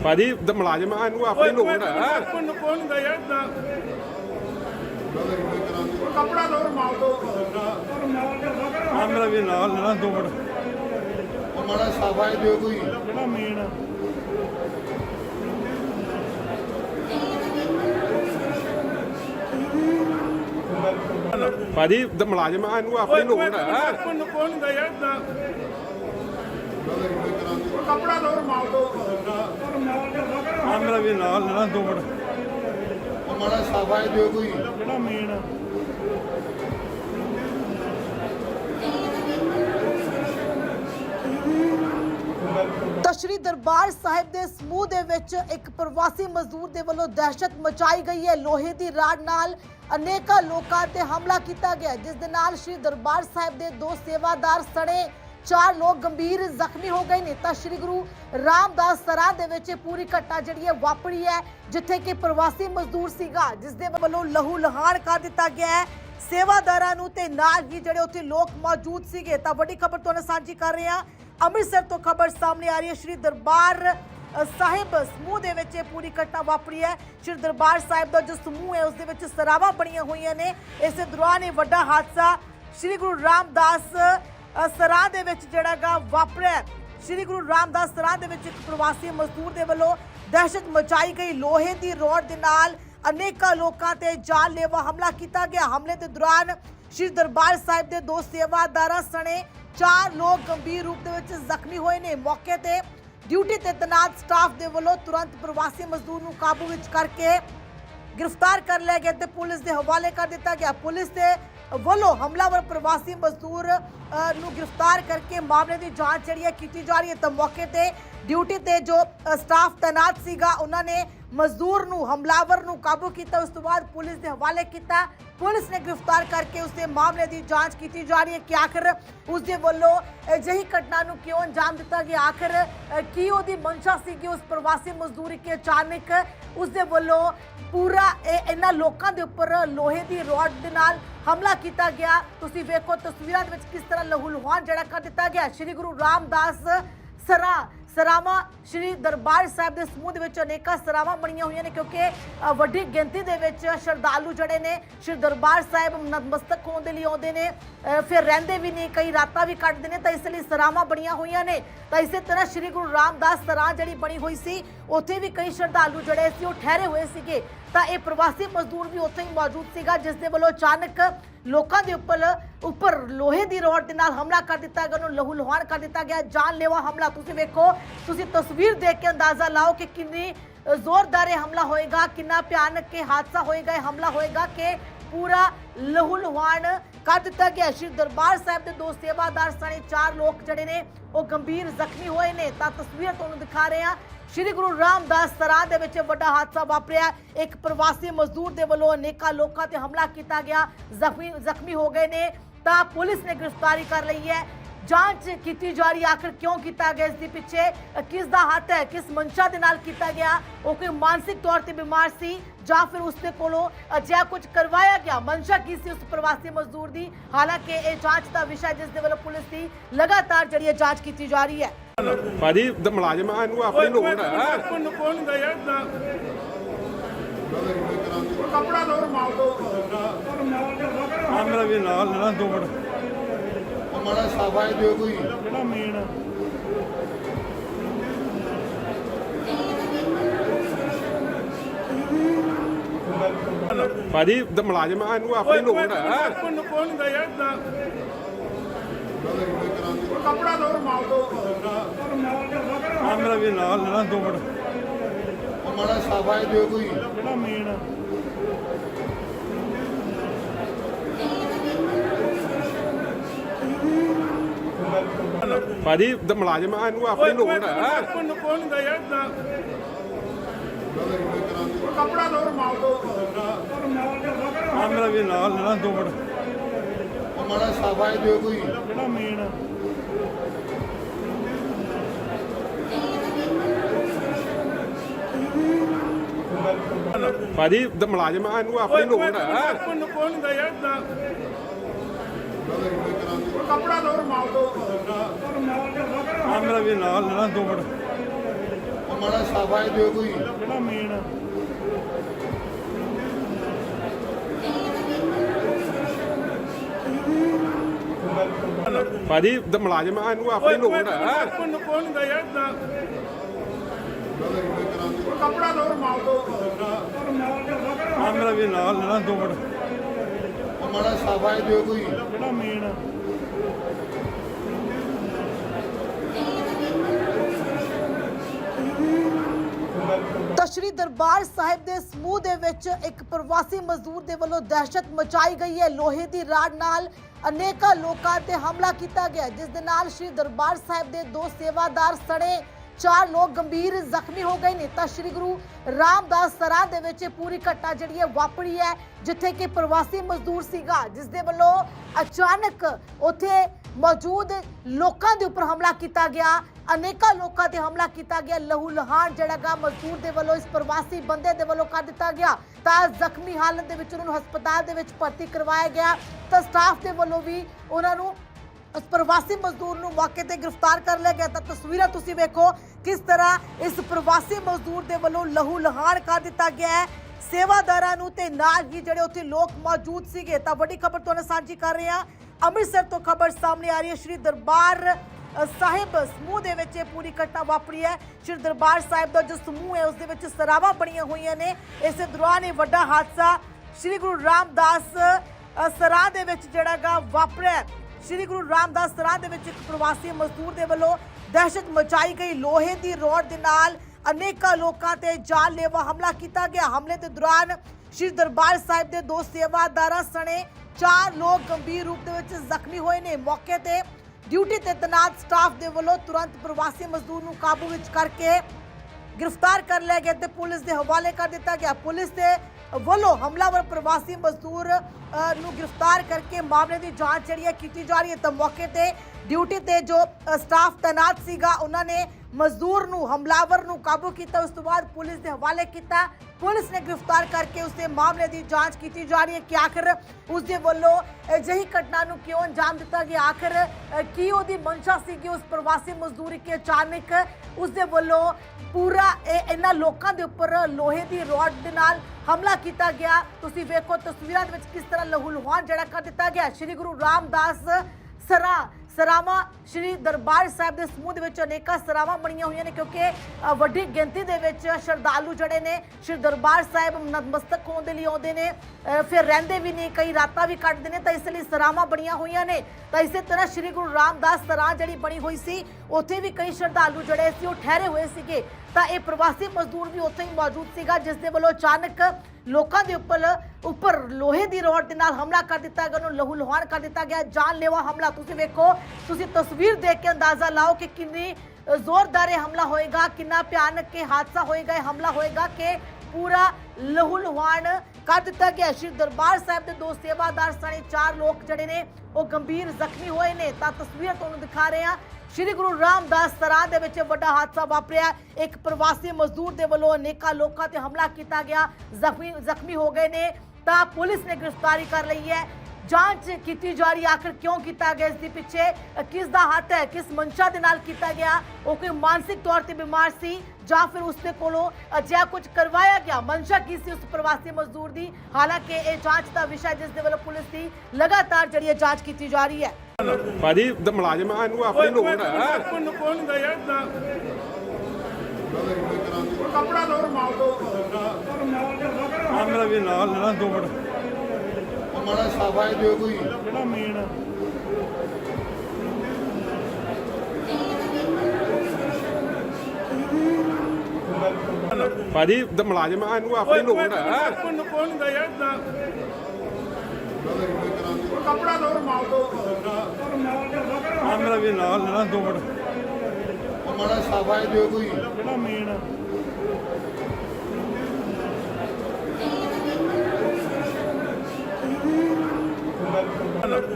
ਭਾਜੀ ਦ- ਮੁਲਾਜ਼ਮ ਆ ਇਹਨੂੰ ਆਪਣੀ ਲੋੜ ਹੈ ਕੋਣ ਕੋਣ ਹੁੰਦਾ ਯਾਰ ਦਾ ਕਪੜਾ ਦੋ ਰਮਾਲ ਦੋ। ਆ ਮੇਰਾ ਵੀ ਨਾਲ ਲੈਣਾ ਦੋ ਮਿੰਟ। ਉਹ ਮਾੜਾ ਸਾਫਾਈ ਦਿਓ ਕੋਈ। ਜਿਹੜਾ ਮੇਨ ਭਾਜੀ ਦ- ਮੁਲਾਜ਼ਮ ਆ ਇਹਨੂੰ ਆਪਣੀ ਲੋੜ ਹੈ ਕੋਣ ਕੋਣ ਹੁੰਦਾ ਯਾਰ ਦਾ ਕਪੜਾ ਦੋ ਰਮਾਲ ਦੋ। ਆ ਮੇਰਾ ਵੀ ਨਾਲ ਲੈਣਾ ਦੋ ਮਿੰਟ। ਉਹ ਮਾੜਾ ਸਾਫਾਈ ਦਿਓ ਕੋਈ। ਜਿਹੜਾ ਮੇਨ ਤਾਂ ਸ਼੍ਰੀ ਦਰਬਾਰ ਸਾਹਿਬ ਦੇ ਸਮੂਹ ਦੇ ਵਿੱਚ ਇੱਕ ਪ੍ਰਵਾਸੀ ਮਜ਼ਦੂਰ ਦੇ ਵੱਲੋਂ ਦਹਿਸ਼ਤ ਮਚਾਈ ਗਈ ਹੈ। ਲੋਹੇ ਦੀ ਰਾਡ ਨਾਲ ਅਨੇਕਾਂ ਲੋਕਾਂ ਤੇ ਹਮਲਾ ਕੀਤਾ ਗਿਆ। ਜਿਸ ਦੇ ਨਾਲ ਸ਼੍ਰੀ ਦਰਬਾਰ ਸਾਹਿਬ ਦੇ ਦੋ ਸੇਵਾਦਾਰ ਸੜੇ ਚਾਰ ਲੋਕ ਗੰਭੀਰ ਜ਼ਖਮੀ ਹੋ ਗਏ ਨੇ। ਤਾਂ ਸ਼੍ਰੀ ਗੁਰੂ ਰਾਮਦਾਸ ਸਰਾਂ ਦੇ ਵਿੱਚ ਇਹ ਪੂਰੀ ਘਟਨਾ ਜਿਹੜੀ ਹੈ ਵਾਪਰੀ ਹੈ, ਜਿੱਥੇ ਕਿ ਪ੍ਰਵਾਸੀ ਮਜ਼ਦੂਰ ਸੀਗਾ, ਜਿਸ ਦੇ ਵੱਲੋਂ ਲਹੂ ਲਹਾਨ ਕਰ ਦਿੱਤਾ ਗਿਆ ਹੈ। ਸੇਵਾਦਾਰਾਂ ਨੂੰ ਤੇ ਨਾਲ ਹੀ ਜਿਹੜੇ ਉੱਥੇ ਲੋਕ ਮੌਜੂਦ ਸੀਗੇ। ਤਾਂ ਵੱਡੀ ਖਬਰ ਤੁਹਾਨੂੰ ਸਾਂਝੀ ਕਰ ਰਹੇ ਹਾਂ ਅੰਮ੍ਰਿਤਸਰ ਤੋਂ ਖਬਰ ਸਾਹਮਣੇ ਆ ਰਹੀ ਹੈ। ਸ਼੍ਰੀ ਦਰਬਾਰ ਸਾਹਿਬ, ਸਮੂਹ ਦੇ ਵਿੱਚ ਇਹ ਪੂਰੀ ਘਟਨਾ ਵਾਪਰੀ ਹੈ। ਸ਼੍ਰੀ ਦਰਬਾਰ ਸਾਹਿਬ ਦਾ ਜੋ ਸਮੂਹ ਹੈ, ਉਸ ਦੇ ਵਿੱਚ ਸਰਾਵਾਂ ਬਣੀਆਂ ਹੋਈਆਂ ਨੇ। ਇਸੇ ਦੌਰਾਨ ਇਹ ਵੱਡਾ ਹਾਦਸਾ ਸ਼੍ਰੀ ਗੁਰੂ ਰਾਮਦਾਸ ਸਰਾਂ ਦੇ ਵਿੱਚ ਜਿਹੜਾਗਾ ਵਾਪਰਿਆ ਸ਼੍ਰੀ ਗੁਰੂ ਰਾਮਦਾਸ ਸਰਾਂ ਦੇ ਵਿੱਚ ਇੱਕ ਪ੍ਰਵਾਸੀ ਮਜ਼ਦੂਰ ਦੇ ਵੱਲੋਂ ਦਹਿਸ਼ਤ ਮਚਾਈ ਗਈ। ਲੋਹੇ ਦੀ ਰੋਡ ਦੇ ਨਾਲ ਅਨੇਕਾਂ ਲੋਕਾਂ ਤੇ ਜਾਨਲੇਵਾ ਹਮਲਾ ਕੀਤਾ ਗਿਆ। ਹਮਲੇ ਦੇ ਦੌਰਾਨ ਸ਼੍ਰੀ ਦਰਬਾਰ ਸਾਹਿਬ ਦੇ ਦੋ ਸੇਵਾਦਾਰਾਂ ਸਣੇ ਚਾਰ ਲੋਕ ਗੰਭੀਰ ਰੂਪ ਦੇ ਵਿੱਚ ਜ਼ਖਮੀ ਹੋਏ ਨੇ। ਮੌਕੇ ਤੇ ਡਿਊਟੀ ਤੇ ਤੈਨਾਤ ਸਟਾਫ ਦੇ ਵੱਲੋਂ ਤੁਰੰਤ ਪ੍ਰਵਾਸੀ ਮਜ਼ਦੂਰ ਨੂੰ ਕਾਬੂ ਵਿੱਚ ਕਰਕੇ ਗ੍ਰਿਫਤਾਰ ਕਰ ਲਿਆ ਗਿਆ ਤੇ ਪੁਲਿਸ ਦੇ ਹਵਾਲੇ ਕਰ ਦਿੱਤਾ ਗਿਆ। ਪੁਲਿਸ ਦੇ ਵੱਲੋਂ ਹਮਲਾਵਰ ਪ੍ਰਵਾਸੀ ਮਜ਼ਦੂਰ ਅ, ਨੂੰ ਗ੍ਰਿਫਤਾਰ ਕਰਕੇ ਮਾਮਲੇ ਦੀ ਜਾਂਚ ਜਿਹੜੀ ਹੈ ਕੀਤੀ ਜਾ ਰਹੀ ਹੈ। ਤਾਂ ਮੌਕੇ ਤੇ ਡਿਊਟੀ ਤੇ ਜੋ ਸਟਾਫ ਤੈਨਾਤ ਸੀਗਾ ਉਹਨਾਂ ਨੇ ਮਜ਼ਦੂਰ ਨੂੰ ਹਮਲਾਵਰ ਨੂੰ ਕਾਬੂ ਕੀਤਾ। ਉਸ ਤੋਂ ਬਾਅਦ ਪੁਲਿਸ ਦੇ ਹਵਾਲੇ ਕੀਤਾ ਪੁਲਿਸ ਨੇ ਗ੍ਰਿਫਤਾਰ ਕਰਕੇ ਉਸ ਦੇ ਮਾਮਲੇ ਦੀ ਜਾਂਚ ਕੀਤੀ ਜਾ ਰਹੀ ਹੈ ਕਿ ਆਖਰ ਉਸ ਦੇ ਵੱਲੋਂ ਅਜਿਹੀ ਘਟਨਾ ਨੂੰ ਕਿਉਂ ਅੰਜਾਮ ਦਿੱਤਾ ਗਿਆ? ਆਖਰ ਕੀ ਉਹਦੀ ਮਨਸ਼ਾ ਸੀ ਕਿ ਉਸ ਪ੍ਰਵਾਸੀ ਮਜ਼ਦੂਰ ਕਿ ਅਚਾਨਕ ਉਸ ਦੇ ਵੱਲੋਂ ਪੂਰਾ ਇਹ ਇਹਨਾਂ ਲੋਕਾਂ ਦੇ ਉੱਪਰ ਲੋਹੇ ਦੀ ਰੋਡ ਦੇ ਨਾਲ ਹਮਲਾ ਕੀਤਾ ਗਿਆ? ਤੁਸੀਂ ਵੇਖੋ ਤਸਵੀਰਾਂ ਦੇ ਵਿੱਚ ਕਿਸ ਤਰ੍ਹਾਂ ਲਹੂ ਲੁਹਾਨ ਜਿਹੜਾ ਕਰ ਦਿੱਤਾ ਗਿਆ। ਸ਼੍ਰੀ ਗੁਰੂ ਰਾਮਦਾਸ ਸਰਾ ਸਰਾਵਾਂ ਸ਼੍ਰੀ ਦਰਬਾਰ ਸਾਹਿਬ ਦੇ ਸਮੂਹ ਦੇ ਵਿੱਚ ਅਨੇਕਾਂ ਸਰਾਵਾਂ ਬਣੀਆਂ ਹੋਈਆਂ ਨੇ ਕਿਉਂਕਿ ਵੱਡੀ ਗਿਣਤੀ ਦੇ ਵਿੱਚ ਸ਼ਰਧਾਲੂ ਜਿਹੜੇ ਨੇ ਸ਼੍ਰੀ ਦਰਬਾਰ ਸਾਹਿਬ ਨਤਮਸਤਕ ਹੋਣ ਦੇ ਲਈ ਆਉਂਦੇ ਨੇ ਫਿਰ ਰਹਿੰਦੇ ਵੀ ਨੇ, ਕਈ ਰਾਤਾਂ ਵੀ ਕੱਟਦੇ ਨੇ, ਤਾਂ ਇਸ ਲਈ ਸਰਾਵਾਂ ਬਣੀਆਂ ਹੋਈਆਂ ਨੇ। ਤਾਂ ਇਸੇ ਤਰ੍ਹਾਂ ਸ਼੍ਰੀ ਗੁਰੂ ਰਾਮਦਾਸ ਸਰਾਂ ਜਿਹੜੀ ਬਣੀ ਹੋਈ ਸੀ, ਉੱਥੇ ਵੀ ਕਈ ਸ਼ਰਧਾਲੂ ਜਿਹੜੇ ਸੀ ਉਹ ਠਹਿਰੇ ਹੋਏ ਸੀਗੇ। ਤਾਂ ਇਹ ਪ੍ਰਵਾਸੀ ਮਜ਼ਦੂਰ ਵੀ ਉੱਥੇ ਹੀ ਮੌਜੂਦ ਸੀਗਾ ਜਿਸ ਦੇ ਵੱਲੋਂ ਅਚਾਨਕ ਲੋਕਾਂ ਦੇ ਉੱਪਰ ਉੱਪਰ ਲੋਹੇ ਦੀ ਰੋਡ ਦੇ ਨਾਲ ਹਮਲਾ ਕਰ ਦਿੱਤਾ ਗਿਆ, ਉਹਨੂੰ ਲਹੂ ਲੁਹਾਨ ਕਰ ਦਿੱਤਾ ਗਿਆ ਜਾਨਲੇਵਾ ਹਮਲਾ। ਤੁਸੀਂ ਵੇਖੋ, ਤੁਸੀਂ ਤਸਵੀਰ ਦੇਖ ਕੇ ਅੰਦਾਜ਼ਾ ਲਾਓ ਕਿ ਕਿੰਨੀ ਜ਼ੋਰਦਾਰ ਇਹ ਹਮਲਾ ਹੋਏਗਾ, ਕਿੰਨਾ ਭਿਆਨਕ ਇਹ ਹਾਦਸਾ ਹੋਏਗਾ, ਇਹ ਹਮਲਾ ਹੋਏਗਾ ਕਿ ਪੂਰਾ ਲਹੂ ਲੁਹਾਨ ਕਰ ਦਿੱਤਾ ਗਿਆ। ਸ਼੍ਰੀ ਦਰਬਾਰ ਸਾਹਿਬ ਦੇ ਦੋ ਸੇਵਾਦਾਰ ਸਣੇ ਚਾਰ ਲੋਕ ਜਿਹੜੇ ਨੇ, ਉਹ ਗੰਭੀਰ ਜ਼ਖਮੀ ਹੋਏ ਨੇ। ਤਾਂ ਤਸਵੀਰ ਤੁਹਾਨੂੰ ਦਿਖਾ ਰਹੇ ਹਾਂ ਸ਼੍ਰੀ ਗੁਰੂ ਰਾਮਦਾਸ ਸਰਾਂ ਦੇ ਵਿੱਚ ਵੱਡਾ ਹਾਦਸਾ ਵਾਪਰਿਆ। ਇੱਕ ਪ੍ਰਵਾਸੀ ਮਜ਼ਦੂਰ ਦੇ ਵੱਲੋਂ ਅਨੇਕਾਂ ਲੋਕਾਂ ਤੇ ਹਮਲਾ ਕੀਤਾ ਗਿਆ। ਜ਼ਖਮੀ ਜ਼ਖਮੀ ਹੋ ਗਏ ਨੇ। ਤਾਂ ਪੁਲਿਸ ਨੇ ਗ੍ਰਿਫਤਾਰੀ ਕਰ ਲਈ ਹੈ। ਜਾਂਚ ਕੀਤੀ ਜਾ ਰਹੀ ਹੈ। ਆਖਿਰ ਕਿਉਂ ਕੀਤਾ ਗਿਆ ਇਸ ਦੇ ਪਿੱਛੇ? ਅ, ਕਿਸ ਦਾ ਹੱਥ ਹੈ? ਕਿਸ ਮਨਸ਼ਾ ਦੇ ਨਾਲ ਕੀਤਾ ਗਿਆ? ਉਹ ਕੋਈ ਮਾਨਸਿਕ ਤੌਰ ਤੇ ਬਿਮਾਰ ਸੀ। ਜਾਂ ਫਿਰ ਉਸ ਦੇ ਕੋਲੋਂ ਅਜਿਹਾ ਕੁਝ ਕਰਵਾਇਆ ਗਿਆ? ਮਨਸ਼ਾ ਕੀ ਸੀ ਉਸ ਪ੍ਰਵਾਸੀ ਮਜ਼ਦੂਰ ਦੀ? ਹਾਲਾਂਕਿ ਇਹ ਜਾਂਚ ਦਾ ਵਿਸ਼ਾ ਜਿਸ ਦੇ ਵੱਲੋਂ ਪੁਲਿਸ ਦੀ ਲਗਾਤਾਰ ਜਿਹੜੀ ਹੈ ਜਾਂਚ ਕੀਤੀ ਜਾ ਰਹੀ ਹੈ। ਭਾਜੀ ਦ ਮੁਲਾਜ਼ਮ ਆ ਇਹਨੂੰ ਆਪਣੀ ਲੋੜ ਹੈ ਕੋਣ ਕੋਣ ਹੁੰਦਾ ਯਾਰ ਦਾ ਕਪੜਾ ਦੋ ਰਮਾਲ ਦੋ ਆ ਮੇਰਾ ਵੀ ਨਾਲ ਲੈਣਾ ਦੋ ਮਿੰਟ। ਮਾੜਾ ਸਾਫਾ ਦਿਓ ਕੋਈ। ਜਿਹੜਾ ਮੇਨ ਭਾਜੀ ਦ ਮੁਲਾਜ਼ਮ ਆ ਇਹਨੂੰ ਆਪਣੀ ਲੋੜ ਯਾਰ ਦਾ ਕਪੜਾ ਦੋ ਰਮਾਲ ਦੋ। ਆ ਮੇਰਾ ਵੀ ਨਾਲ ਲੈਣਾ ਦੋ ਮਿੰਟ। ਉਹ ਮਾੜਾ ਸਾਫਾ ਦਿਓ ਕੋਈ। ਜਿਹੜਾ ਮੇਨ ਭਾਜੀ ਦ ਮੁਲਾਜ਼ਮ ਆ ਇਹਨੂੰ ਆਪਣੀ ਲੋੜ ਹੈ ਕੋਣ ਕੋਣ ਹੁੰਦਾ ਯਾਰ ਦਾ ਕਪੜਾ ਦੋ ਰਮਾਲ ਦੋ। ਆ ਮੇਰਾ ਵੀ ਨਾਲ ਲੈਣਾ ਦੋ ਮਿੰਟ। ਉਹ ਮਾੜਾ ਸਾਫਾ ਦਿਓ ਕੋਈ। ਜਿਹੜਾ ਮੇਨ ਭਾਜੀ ਦ ਮੁਲਾਜ਼ਮ ਆ ਇਹਨੂੰ ਆਪਣੀ ਲੋੜ ਹੈ ਕੋਣ ਕੋਣ ਹੁੰਦਾ ਯਾਰ ਦਾ ਕਪੜਾ ਦੋ ਰਮਾਲ ਦੋ। ਆ ਮੇਰਾ ਵੀ ਨਾਲ ਲੈਣਾ ਦੋ ਮਿੰਟ। ਉਹ ਮਾੜਾ ਸਾਫਾ ਦਿਓ ਕੋਈ। ਜਿਹੜਾ ਮੇਨ ਭਾਜੀ ਦ ਮੁਲਾਜ਼ਮ ਆ ਇਹਨੂੰ ਆਪਣੀ ਲੋੜ ਹੈ ਕੋਣ ਕੋਣ ਹੁੰਦਾ ਯਾਰ ਦਾ ਕਪੜਾ ਦੋ ਰਮਾਲ ਦੋ ਆ ਮੇਰਾ ਵੀ ਨਾਲ ਲੈਣਾ ਦੋ ਮਿੰਟ। ਮਾੜਾ ਸਾਫਾ ਦਿਓ ਕੋਈ ਜਿਹੜਾ ਮੇਨ ਤਾਂ ਸ਼੍ਰੀ ਦਰਬਾਰ ਸਾਹਿਬ ਦੇ ਸਮੂਹ ਦੇ ਵਿੱਚ ਇੱਕ ਪ੍ਰਵਾਸੀ ਮਜ਼ਦੂਰ ਦੇ ਵੱਲੋਂ ਦਹਿਸ਼ਤ ਮਚਾਈ ਗਈ ਹੈ। ਲੋਹੇ ਦੀ ਰਾਡ ਨਾਲ ਅਨੇਕਾਂ ਲੋਕਾਂ ਤੇ ਹਮਲਾ ਕੀਤਾ ਗਿਆ। ਜਿਸ ਦੇ ਨਾਲ ਸ਼੍ਰੀ ਦਰਬਾਰ ਸਾਹਿਬ ਦੇ ਦੋ ਸੇਵਾਦਾਰ ਸੜੇ, ਚਾਰ ਲੋਕ ਗੰਭੀਰ ਜ਼ਖਮੀ ਹੋ ਗਏ ਨੇ। ਤਾਂ ਸ਼੍ਰੀ ਗੁਰੂ ਰਾਮਦਾਸ ਸਰਾਂ ਦੇ ਵਿੱਚ ਇਹ ਪੂਰੀ ਘਟਨਾ ਜਿਹੜੀ ਹੈ ਵਾਪਰੀ ਹੈ, ਜਿੱਥੇ ਕਿ ਪ੍ਰਵਾਸੀ ਮਜ਼ਦੂਰ ਸੀਗਾ, ਜਿਸ ਦੇ ਵੱਲੋਂ ਅਚਾਨਕ ਉੱਥੇ ਮੌਜੂਦ ਲੋਕਾਂ ਦੇ ਉੱਪਰ ਹਮਲਾ ਕੀਤਾ ਗਿਆ। ਅਨੇਕਾਂ ਲੋਕਾਂ ਤੇ ਹਮਲਾ ਕੀਤਾ ਗਿਆ। ਲਹੂ ਲਹਾਨ ਜਿਹੜਾ ਗਾ, ਮਜ਼ਦੂਰ ਦੇ ਵੱਲੋਂ ਇਸ ਪ੍ਰਵਾਸੀ ਬੰਦੇ ਦੇ ਵੱਲੋਂ ਕਰ ਦਿੱਤਾ ਗਿਆ। ਤਾਂ ਜ਼ਖਮੀ ਹਾਲਤ ਦੇ ਵਿੱਚ ਉਹਨਾਂ ਨੂੰ ਹਸਪਤਾਲ ਦੇ ਵਿੱਚ ਭਰਤੀ ਕਰਵਾਇਆ ਗਿਆ। ਤਾਂ ਸਟਾਫ ਦੇ ਵੱਲੋਂ ਵੀ ਉਹਨਾਂ ਨੂੰ ਉਸ ਪ੍ਰਵਾਸੀ ਮਜ਼ਦੂਰ ਨੂੰ ਮੌਕੇ ਤੇ ਗ੍ਰਿਫਤਾਰ ਕਰ ਲਿਆ ਗਿਆ। ਤਾਂ ਤਸਵੀਰਾਂ ਤੁਸੀਂ ਵੇਖੋ ਕਿਸ ਤਰ੍ਹਾਂ ਇਸ ਪ੍ਰਵਾਸੀ ਮਜ਼ਦੂਰ ਦੇ ਵੱਲੋਂ ਲਹੂ ਲਹਾਨ ਕਰ ਦਿੱਤਾ ਗਿਆ ਹੈ। ਸੇਵਾਦਾਰਾਂ ਨੂੰ ਤੇ ਨਾਲ ਹੀ ਜਿਹੜੇ ਉੱਥੇ ਲੋਕ ਮੌਜੂਦ ਸੀਗੇ, ਤਾਂ ਵੱਡੀ ਖਬਰ ਤੁਹਾਨੂੰ ਸਾਂਝੀ ਕਰ ਰਹੇ ਹਾਂ। ਅੰਮ੍ਰਿਤਸਰ ਤੋਂ ਖਬਰ ਸਾਹਮਣੇ ਆ ਰਹੀ ਹੈ। ਸ਼੍ਰੀ ਦਰਬਾਰ ਸਾਹਿਬ ਸਮੂਹ ਦੇ ਵਿੱਚ ਇਹ ਪੂਰੀ ਘਟਨਾ ਵਾਪਰੀ ਹੈ। ਸ਼੍ਰੀ ਦਰਬਾਰ ਸਾਹਿਬ ਦਾ ਜੋ ਸਮੂਹ ਹੈ ਉਸ ਦੇ ਵਿੱਚ ਸਰਾਵਾਂ ਬਣੀਆਂ ਹੋਈਆਂ ਨੇ। ਇਸੇ ਦੌਰਾਨ ਇਹ ਵੱਡਾ ਹਾਦਸਾ ਸ਼੍ਰੀ ਗੁਰੂ ਰਾਮਦਾਸ ਅ, ਸਰਾਂ ਦੇ ਵਿੱਚ ਜਿਹੜਾ ਗਾ ਵਾਪਰਿਆ ਸ਼੍ਰੀ ਗੁਰੂ ਰਾਮਦਾਸ ਸਰਾਂ ਦੇ ਵਿੱਚ ਇੱਕ ਪ੍ਰਵਾਸੀ ਮਜ਼ਦੂਰ ਦੇ ਵੱਲੋਂ ਦਹਿਸ਼ਤ ਮਚਾਈ ਗਈ। ਲੋਹੇ ਦੀ ਰੋਡ ਦੇ ਨਾਲ ਅਨੇਕਾਂ ਲੋਕਾਂ ਤੇ ਜਾਨਲੇਵਾ ਹਮਲਾ ਕੀਤਾ ਗਿਆ। ਹਮਲੇ ਦੇ ਦੌਰਾਨ ਸ਼੍ਰੀ ਦਰਬਾਰ ਸਾਹਿਬ ਦੇ ਦੋ ਸੇਵਾਦਾਰਾਂ ਸਣੇ ਚਾਰ ਲੋਕ ਗੰਭੀਰ ਰੂਪ ਦੇ ਵਿੱਚ ਜ਼ਖਮੀ ਹੋਏ ਨੇ। ਮੌਕੇ ਤੇ ਡਿਊਟੀ ਤੇ ਤੈਨਾਤ ਸਟਾਫ ਦੇ ਵੱਲੋਂ ਤੁਰੰਤ ਪ੍ਰਵਾਸੀ ਮਜ਼ਦੂਰ ਨੂੰ ਕਾਬੂ ਵਿੱਚ ਕਰਕੇ ਗ੍ਰਿਫਤਾਰ ਕਰ ਲਿਆ ਗਿਆ ਤੇ ਪੁਲਿਸ ਦੇ ਹਵਾਲੇ ਕਰ ਦਿੱਤਾ ਗਿਆ। ਪੁਲਿਸ ਦੇ ਵੱਲੋਂ ਹਮਲਾਵਰ ਪ੍ਰਵਾਸੀ ਮਜ਼ਦੂਰ ਅ, ਨੂੰ ਗ੍ਰਿਫਤਾਰ ਕਰਕੇ ਮਾਮਲੇ ਦੀ ਜਾਂਚ ਜਿਹੜੀ ਹੈ ਕੀਤੀ ਜਾ ਰਹੀ ਹੈ। ਤਾਂ ਮੌਕੇ ਤੇ ਡਿਊਟੀ ਤੇ ਜੋ ਸਟਾਫ ਤੈਨਾਤ ਸੀਗਾ ਉਹਨਾਂ ਨੇ ਮਜ਼ਦੂਰ ਨੂੰ ਹਮਲਾਵਰ ਨੂੰ ਕਾਬੂ ਕੀਤਾ ਉਸ ਤੋਂ ਬਾਅਦ ਪੁਲਿਸ ਦੇ ਹਵਾਲੇ ਕੀਤਾ ਪੁਲਿਸ ਨੇ ਗ੍ਰਿਫਤਾਰ ਕਰਕੇ ਉਸ ਦੇ ਮਾਮਲੇ ਦੀ ਜਾਂਚ ਕੀਤੀ ਜਾ ਰਹੀ ਹੈ ਕਿ ਆਖਰ ਉਸ ਦੇ ਵੱਲੋਂ ਅਜਿਹੀ ਘਟਨਾ ਨੂੰ ਕਿਉਂ ਅੰਜਾਮ ਦਿੱਤਾ ਗਿਆ ਆਖਰ ਕੀ ਉਹਦੀ ਮਨਸ਼ਾ ਸੀ ਕਿ ਉਸ ਪ੍ਰਵਾਸੀ ਮਜ਼ਦੂਰ ਕਿ ਅਚਾਨਕ ਉਸ ਦੇ ਵੱਲੋਂ ਪੂਰਾ ਇਹ ਇਹਨਾਂ ਲੋਕਾਂ ਦੇ ਉੱਪਰ ਲੋਹੇ ਦੀ ਰੋਡ ਦੇ ਨਾਲ ਹਮਲਾ ਕੀਤਾ ਗਿਆ ਤੁਸੀਂ ਵੇਖੋ ਤਸਵੀਰਾਂ ਦੇ ਵਿੱਚ ਕਿਸ ਤਰ੍ਹਾਂ ਲਹੂ ਲੁਹਾਨ ਜਿਹੜਾ ਕਰ ਦਿੱਤਾ ਗਿਆ ਸ਼੍ਰੀ ਗੁਰੂ ਰਾਮਦਾਸ ਸਰਾ ਸਰਾਵਾਂ ਸ਼੍ਰੀ ਦਰਬਾਰ ਸਾਹਿਬ ਦੇ ਸਮੂਹ ਦੇ ਵਿੱਚ ਅਨੇਕਾਂ ਸਰਾਵਾਂ ਬਣੀਆਂ ਹੋਈਆਂ ਨੇ ਕਿਉਂਕਿ ਵੱਡੀ ਗਿਣਤੀ ਦੇ ਵਿੱਚ ਸ਼ਰਧਾਲੂ ਜਿਹੜੇ ਨੇ ਸ਼੍ਰੀ ਦਰਬਾਰ ਸਾਹਿਬ ਨਤਮਸਤਕ ਹੋਣ ਦੇ ਲਈ ਆਉਂਦੇ ਨੇ। ਫਿਰ ਰਹਿੰਦੇ ਵੀ ਨੇ, ਕਈ ਰਾਤਾਂ ਵੀ ਕੱਟਦੇ ਨੇ, ਤਾਂ ਇਸ ਲਈ ਸਰਾਵਾਂ ਬਣੀਆਂ ਹੋਈਆਂ ਨੇ। ਤਾਂ ਇਸੇ ਤਰ੍ਹਾਂ ਸ਼੍ਰੀ ਗੁਰੂ ਰਾਮਦਾਸ ਸਰਾਂ ਜਿਹੜੀ ਬਣੀ ਹੋਈ ਸੀ, ਉੱਥੇ ਵੀ ਕਈ ਸ਼ਰਧਾਲੂ ਜਿਹੜੇ ਸੀ, ਉਹ ਠਹਿਰੇ ਹੋਏ ਸੀਗੇ। ਤਾਂ ਇਹ ਪ੍ਰਵਾਸੀ ਮਜ਼ਦੂਰ ਵੀ ਉੱਥੇ ਹੀ ਮੌਜੂਦ ਸੀਗਾ ਜਿਸ ਦੇ ਵੱਲੋਂ ਅਚਾਨਕ ਲੋਕਾਂ ਦੇ ਉੱਪਰ ਉੱਪਰ ਲੋਹੇ ਦੀ ਰੋਡ ਦੇ ਨਾਲ ਹਮਲਾ ਕਰ ਦਿੱਤਾ ਗਿਆ, ਉਹਨੂੰ ਲਹੂ ਲੁਹਾਨ ਕਰ ਦਿੱਤਾ ਗਿਆ, ਜਾਨਲੇਵਾ ਹਮਲਾ। ਤੁਸੀਂ ਵੇਖੋ, ਤੁਸੀਂ ਤਸਵੀਰ ਦੇਖ ਕੇ ਅੰਦਾਜ਼ਾ ਲਾਓ ਕਿ ਕਿੰਨੀ ਜ਼ੋਰਦਾਰ ਇਹ ਹਮਲਾ ਹੋਏਗਾ, ਕਿੰਨਾ ਭਿਆਨਕ ਇਹ ਹਾਦਸਾ ਹੋਏਗਾ, ਇਹ ਹਮਲਾ ਹੋਏਗਾ ਕਿ ਪੂਰਾ ਲਹੂ ਲੁਹਾਨ ਕਰ ਦਿੱਤਾ ਗਿਆ। ਸ਼੍ਰੀ ਦਰਬਾਰ ਸਾਹਿਬ ਦੇ ਦੋ ਸੇਵਾਦਾਰ ਸਣੇ ਚਾਰ ਲੋਕ ਜਿਹੜੇ ਨੇ, ਉਹ ਗੰਭੀਰ ਜ਼ਖਮੀ ਹੋਏ ਨੇ। ਤਾਂ ਤਸਵੀਰ ਤੁਹਾਨੂੰ ਦਿਖਾ ਰਹੇ ਹਾਂ। ਸ਼੍ਰੀ ਗੁਰੂ ਰਾਮਦਾਸ ਤਰਾ ਦੇ ਵਿੱਚ ਵੱਡਾ ਹਾਦਸਾ ਵਾਪਰਿਆ। ਇੱਕ ਪ੍ਰਵਾਸੀ ਮਜ਼ਦੂਰ ਦੇ ਵੱਲੋਂ ਅਨੇਕਾਂ ਲੋਕਾਂ ਤੇ ਹਮਲਾ ਕੀਤਾ ਗਿਆ। ਜ਼ਖਮੀ ਜ਼ਖਮੀ ਹੋ ਗਏ ਨੇ। ਤਾਂ ਪੁਲਿਸ ਨੇ ਗ੍ਰਿਫਤਾਰੀ ਕਰ ਲਈ ਹੈ। ਜਾਂਚ ਕੀਤੀ ਜਾ ਰਹੀ ਆਖਰ ਕਿਉਂ ਕੀਤਾ ਗਿਆ? ਇਸ ਦੇ ਪਿੱਛੇ ਕਿਸ ਦਾ ਹੱਥ ਹੈ? ਕਿਸ ਮਨਸ਼ਾ ਦੇ ਨਾਲ ਕੀਤਾ ਗਿਆ? ਉਹ ਕੋਈ ਮਾਨਸਿਕ ਤੌਰ ਤੇ ਬਿਮਾਰ ਸੀ ਜਾਂ ਫਿਰ ਉਸ ਦੇ ਕੋਲੋਂ ਅਜਿਹਾ ਕੁਝ ਕਰਵਾਇਆ ਗਿਆ? ਮਨਸ਼ਾ ਕੀ ਸੀ ਉਸ ਪ੍ਰਵਾਸੀ ਮਜ਼ਦੂਰ ਦੀ? ਹਾਲਾਂਕਿ ਇਹ ਜਾਂਚ ਦਾ ਵਿਸ਼ਾ ਜਿਸ ਦੇ ਵੱਲੋਂ ਪੁਲਿਸ ਦੀ ਲਗਾਤਾਰ ਜਿਹੜੀ ਹੈ ਜਾਂਚ ਕੀਤੀ ਜਾ ਰਹੀ ਹੈ। ਭਾਜੀ ਦ ਮੁਲਾਜ਼ਮ ਆ ਇਹਨੂੰ ਆਪਣੀ ਲੋੜ ਹੈ ਕੋਣ ਕੋਣ ਹੁੰਦਾ ਯਾਰ ਦਾ ਕਪੜਾ ਦੋ ਰਮਾਲ ਦੋ। ਆ ਮੇਰਾ ਵੀ ਨਾਲ ਲੈਣਾ ਦੋ ਮਿੰਟ। ਮਾੜਾ ਸਾਫਾ ਦਿਓ ਕੋਈ। ਜਿਹੜਾ ਮੇਨ ਭਾਜੀ ਦ ਮੁਲਾਜ਼ਮ ਆ ਇਹਨੂੰ ਆਪਣੀ ਲੋੜ ਹੈ ਕੋਣ ਕੋਣ ਹੁੰਦਾ ਯਾਰ ਦਾ ਕਪੜਾ ਦੋ ਰਮਾਲ ਦੋ। ਆ ਮੇਰਾ ਵੀ ਨਾਲ ਲੈਣਾ ਦੋ ਮਿੰਟ। ਉਹ ਮਾੜਾ ਸਾਫਾ ਦਿਓ ਕੋਈ। ਜਿਹੜਾ ਮੇਨ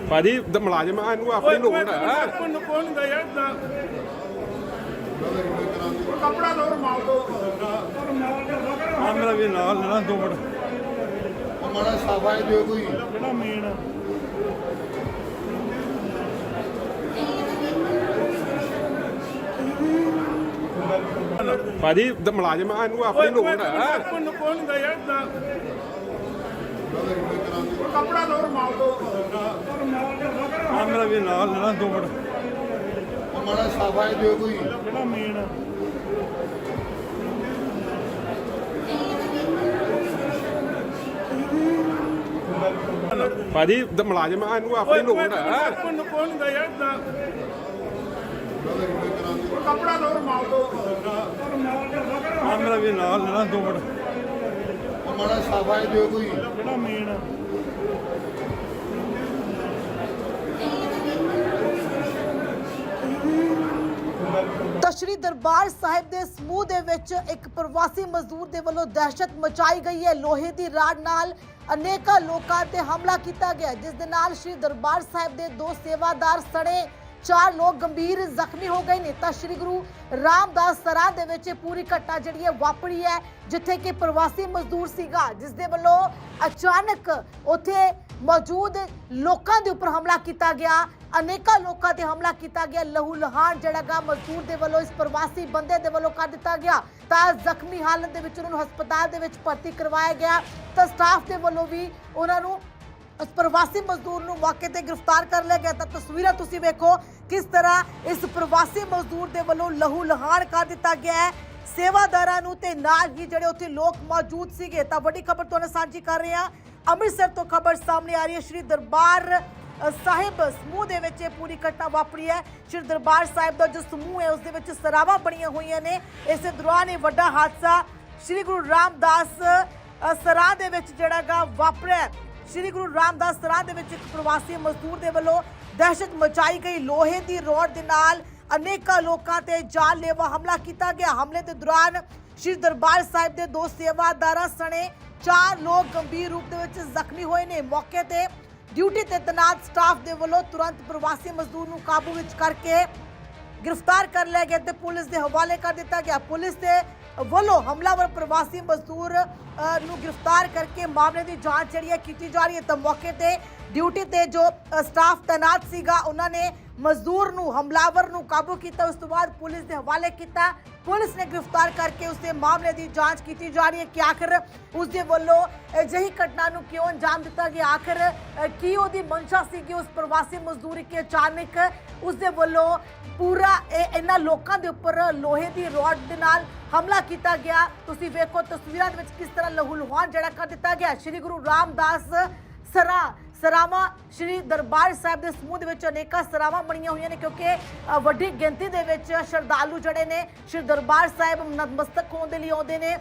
ਭਾਜੀ ਦ ਮੁਲਾਜ਼ਮ ਆ ਇਹਨੂੰ ਆਪਣੀ ਲੋੜ ਹੈ ਕੋਣ ਕੋਣ ਹੁੰਦਾ ਯਾਰ ਦਾ ਕਪੜਾ ਦੋ ਰਮਾਲ ਦੋ ਆ ਮੇਰਾ ਵੀ ਨਾਲ ਲੈਣਾ ਦੋ ਮਿੰਟ ਉਹ ਮਾੜਾ ਸਾਫਾ ਦਿਓ ਕੋਈ ਜਿਹੜਾ ਮੇਨ ਭਾਜੀ ਦ ਮੁਲਾਜ਼ਮ ਆ ਇਹਨੂੰ ਆਪਣੀ ਲੋੜ ਹੈ ਕੋਣ ਕੋਣ ਹੁੰਦਾ ਯਾਰ ਦਾ ਕਪੜਾ ਦੋ ਰਮਾਲ ਦੋ। ਆ ਮੇਰਾ ਵੀ ਨਾਲ ਲੈਣਾ ਦੋ ਮਿੰਟ। ਮਾੜਾ ਸਾਫਾ ਦਿਓ ਕੋਈ। ਜਿਹੜਾ ਮੇਨ ਭਾਜੀ ਦ ਮੁਲਾਜ਼ਮ ਆ ਇਹਨੂੰ ਆਪਣੀ ਲੋੜ ਹੈ ਕੋਣ ਕੋਣ ਹੁੰਦਾ ਯਾਰ ਦਾ ਕਪੜਾ ਦੋ ਰਮਾਲ ਦੋ। ਆ ਮੇਰਾ ਵੀ ਨਾਲ ਲੈਣਾ ਦੋ ਮਿੰਟ। ਮਾੜਾ ਸਾਫਾ ਦਿਓ ਕੋਈ। ਜਿਹੜਾ ਮੇਨ ਤਾਂ ਸ਼੍ਰੀ ਦਰਬਾਰ ਸਾਹਿਬ ਦੇ ਸਮੂਹ ਦੇ ਵਿੱਚ ਇੱਕ ਪ੍ਰਵਾਸੀ ਮਜ਼ਦੂਰ ਦੇ ਵੱਲੋਂ ਦਹਿਸ਼ਤ ਮਚਾਈ ਗਈ ਹੈ। ਲੋਹੇ ਦੀ ਰਾਡ ਨਾਲ ਅਨੇਕਾਂ ਲੋਕਾਂ ਤੇ ਹਮਲਾ ਕੀਤਾ ਗਿਆ ਜਿਸ ਦੇ ਨਾਲ ਸ਼੍ਰੀ ਦਰਬਾਰ ਸਾਹਿਬ ਦੇ ਦੋ ਸੇਵਾਦਾਰ ਸੜੇ। ਚਾਰ ਲੋਕ ਗੰਭੀਰ ਜ਼ਖਮੀ ਹੋ ਗਏ ਨੇ। ਤਾਂ ਸ਼੍ਰੀ ਗੁਰੂ ਰਾਮਦਾਸ ਸਰਾਂ ਦੇ ਵਿੱਚ ਇਹ ਪੂਰੀ ਘਟਨਾ ਜਿਹੜੀ ਹੈ ਵਾਪਰੀ ਹੈ, ਜਿੱਥੇ ਕਿ ਪ੍ਰਵਾਸੀ ਮਜ਼ਦੂਰ ਸੀਗਾ ਜਿਸ ਦੇ ਵੱਲੋਂ ਅਚਾਨਕ ਉੱਥੇ ਮੌਜੂਦ ਲੋਕਾਂ ਦੇ ਉੱਪਰ ਹਮਲਾ ਕੀਤਾ ਗਿਆ। ਅਨੇਕਾਂ ਲੋਕਾਂ ਤੇ ਹਮਲਾ ਕੀਤਾ ਗਿਆ। ਲਹੂ ਲਹਾਨ ਜਿਹੜਾ ਗਾ, ਮਜ਼ਦੂਰ ਦੇ ਵੱਲੋਂ ਇਸ ਪ੍ਰਵਾਸੀ ਬੰਦੇ ਦੇ ਵੱਲੋਂ ਕਰ ਦਿੱਤਾ ਗਿਆ। ਤਾਂ ਜ਼ਖਮੀ ਹਾਲਤ ਦੇ ਵਿੱਚ ਉਹਨਾਂ ਨੂੰ ਹਸਪਤਾਲ ਦੇ ਵਿੱਚ ਭਰਤੀ ਕਰਵਾਇਆ ਗਿਆ। ਤਾਂ ਸਟਾਫ ਦੇ ਵੱਲੋਂ ਵੀ ਉਹਨਾਂ ਨੂੰ ਉਸ ਪ੍ਰਵਾਸੀ ਮਜ਼ਦੂਰ ਨੂੰ ਮੌਕੇ ਤੇ ਗ੍ਰਿਫਤਾਰ ਕਰ ਲਿਆ ਗਿਆ। ਤਾਂ ਤਸਵੀਰਾਂ ਤੁਸੀਂ ਵੇਖੋ ਕਿਸ ਤਰ੍ਹਾਂ ਇਸ ਪ੍ਰਵਾਸੀ ਮਜ਼ਦੂਰ ਦੇ ਵੱਲੋਂ ਲਹੂ ਲਹਾਣ ਕਰ ਦਿੱਤਾ ਗਿਆ ਹੈ। ਸੇਵਾਦਾਰਾਂ ਨੂੰ ਤੇ ਨਾਲ ਹੀ ਜਿਹੜੇ ਉੱਥੇ ਲੋਕ ਮੌਜੂਦ ਸੀਗੇ, ਤਾਂ ਵੱਡੀ ਖਬਰ ਤੁਹਾਨੂੰ ਸਾਂਝੀ ਕਰ ਰਹੇ ਹਾਂ। ਅੰਮ੍ਰਿਤਸਰ ਤੋਂ ਖਬਰ ਸਾਹਮਣੇ ਆ ਰਹੀ ਹੈ। ਸ਼੍ਰੀ ਦਰਬਾਰ ਸਾਹਿਬ ਸਮੂਹ ਦੇ ਵਿੱਚ ਇਹ ਪੂਰੀ ਘਟਨਾ ਵਾਪਰੀ ਹੈ। ਸ਼੍ਰੀ ਦਰਬਾਰ ਸਾਹਿਬ ਦਾ ਜੋ ਸਮੂਹ ਹੈ, ਉਸ ਦੇ ਵਿੱਚ ਸਰਾਵਾਂ ਬਣੀਆਂ ਹੋਈਆਂ ਨੇ। ਇਸੇ ਦੌਰਾਨ ਇਹ ਵੱਡਾ ਹਾਦਸਾ ਸ਼੍ਰੀ ਗੁਰੂ ਰਾਮਦਾਸ ਸਰਾ ਦੇ ਵਿੱਚ ਜਿਹੜਾ ਗਾ ਵਾਪਰਿਆ ਸ਼੍ਰੀ ਗੁਰੂ ਰਾਮਦਾਸ ਸਰਾਂ ਦੇ ਵਿੱਚ ਇੱਕ ਪ੍ਰਵਾਸੀ ਮਜ਼ਦੂਰ ਦੇ ਵੱਲੋਂ ਦਹਿਸ਼ਤ ਮਚਾਈ ਗਈ। ਲੋਹੇ ਦੀ ਰੋਡ ਦੇ ਨਾਲ ਅਨੇਕਾਂ ਲੋਕਾਂ ਤੇ ਜਾਨਲੇਵਾ ਹਮਲਾ ਕੀਤਾ ਗਿਆ। ਹਮਲੇ ਦੇ ਦੌਰਾਨ ਸ਼੍ਰੀ ਦਰਬਾਰ ਸਾਹਿਬ ਦੇ ਦੋ ਸੇਵਾਦਾਰਾਂ ਸਣੇ ਚਾਰ ਲੋਕ ਗੰਭੀਰ ਰੂਪ ਦੇ ਵਿੱਚ ਜ਼ਖਮੀ ਹੋਏ ਨੇ। ਮੌਕੇ ਤੇ ਡਿਊਟੀ ਤੇ ਤੈਨਾਤ ਸਟਾਫ ਦੇ ਵੱਲੋਂ ਤੁਰੰਤ ਪ੍ਰਵਾਸੀ ਮਜ਼ਦੂਰ ਨੂੰ ਕਾਬੂ ਵਿੱਚ ਕਰਕੇ ਗ੍ਰਿਫਤਾਰ ਕਰ ਲਿਆ ਗਿਆ ਤੇ ਪੁਲਿਸ ਦੇ ਹਵਾਲੇ ਕਰ ਦਿੱਤਾ ਗਿਆ। ਪੁਲਿਸ ਦੇ ਵੱਲੋਂ ਹਮਲਾਵਰ ਪ੍ਰਵਾਸੀ ਮਜ਼ਦੂਰ ਨੂੰ ਗ੍ਰਿਫਤਾਰ ਕਰਕੇ ਮਾਮਲੇ ਦੀ ਜਾਂਚ ਜਿਹੜੀ ਹੈ ਕੀਤੀ ਜਾ ਰਹੀ ਹੈ। ਤਾਂ ਮੌਕੇ ਤੇ ਡਿਊਟੀ ਤੇ ਜੋ ਸਟਾਫ ਤੈਨਾਤ ਸੀਗਾ, ਉਹਨਾਂ ਨੇ ਮਜ਼ਦੂਰ ਨੂੰ, ਹਮਲਾਵਰ ਨੂੰ ਕਾਬੂ ਕੀਤਾ। ਉਸ ਤੋਂ ਬਾਅਦ ਪੁਲਿਸ ਦੇ ਹਵਾਲੇ ਕੀਤਾ। ਪੁਲਿਸ ਨੇ ਗ੍ਰਿਫਤਾਰ ਕਰਕੇ ਉਸ ਦੇ ਮਾਮਲੇ ਦੀ ਜਾਂਚ ਕੀਤੀ ਜਾ ਰਹੀ ਹੈ ਕਿ ਆਖਰ ਉਸ ਦੇ ਵੱਲੋਂ ਅਜਿਹੀ ਘਟਨਾ ਨੂੰ ਕਿਉਂ ਅੰਜਾਮ ਦਿੱਤਾ ਗਿਆ? ਆਖਰ ਕੀ ਉਹਦੀ ਮਨਸ਼ਾ ਸੀ ਕਿ ਉਸ ਪ੍ਰਵਾਸੀ ਮਜ਼ਦੂਰ ਕਿ ਅਚਾਨਕ ਉਸ ਦੇ ਵੱਲੋਂ ਪੂਰਾ ਇਹਨਾਂ ਲੋਕਾਂ ਦੇ ਉੱਪਰ ਲੋਹੇ ਦੀ ਰੋਡ ਦੇ ਨਾਲ ਹਮਲਾ ਕੀਤਾ ਗਿਆ? ਤੁਸੀਂ ਵੇਖੋ ਤਸਵੀਰਾਂ ਦੇ ਵਿੱਚ ਕਿਸ ਤਰ੍ਹਾਂ ਲਹੂ ਲੁਹਾਨ ਜਿਹੜਾ ਕਰ ਦਿੱਤਾ ਗਿਆ। ਸ਼੍ਰੀ ਗੁਰੂ ਰਾਮਦਾਸ ਸਰਾਂ ਸਰਾਵਾਂ, ਸ਼੍ਰੀ ਦਰਬਾਰ ਸਾਹਿਬ ਦੇ ਸਮੂਹ ਦੇ ਵਿੱਚ ਅਨੇਕਾਂ ਸਰਾਵਾਂ ਬਣੀਆਂ ਹੋਈਆਂ ਨੇ ਕਿਉਂਕਿ ਵੱਡੀ ਗਿਣਤੀ ਦੇ ਵਿੱਚ ਸ਼ਰਧਾਲੂ ਜਿਹੜੇ ਨੇ, ਸ਼੍ਰੀ ਦਰਬਾਰ ਸਾਹਿਬ ਨਤਮਸਤਕ ਹੋਣ ਦੇ ਲਈ ਆਉਂਦੇ ਨੇ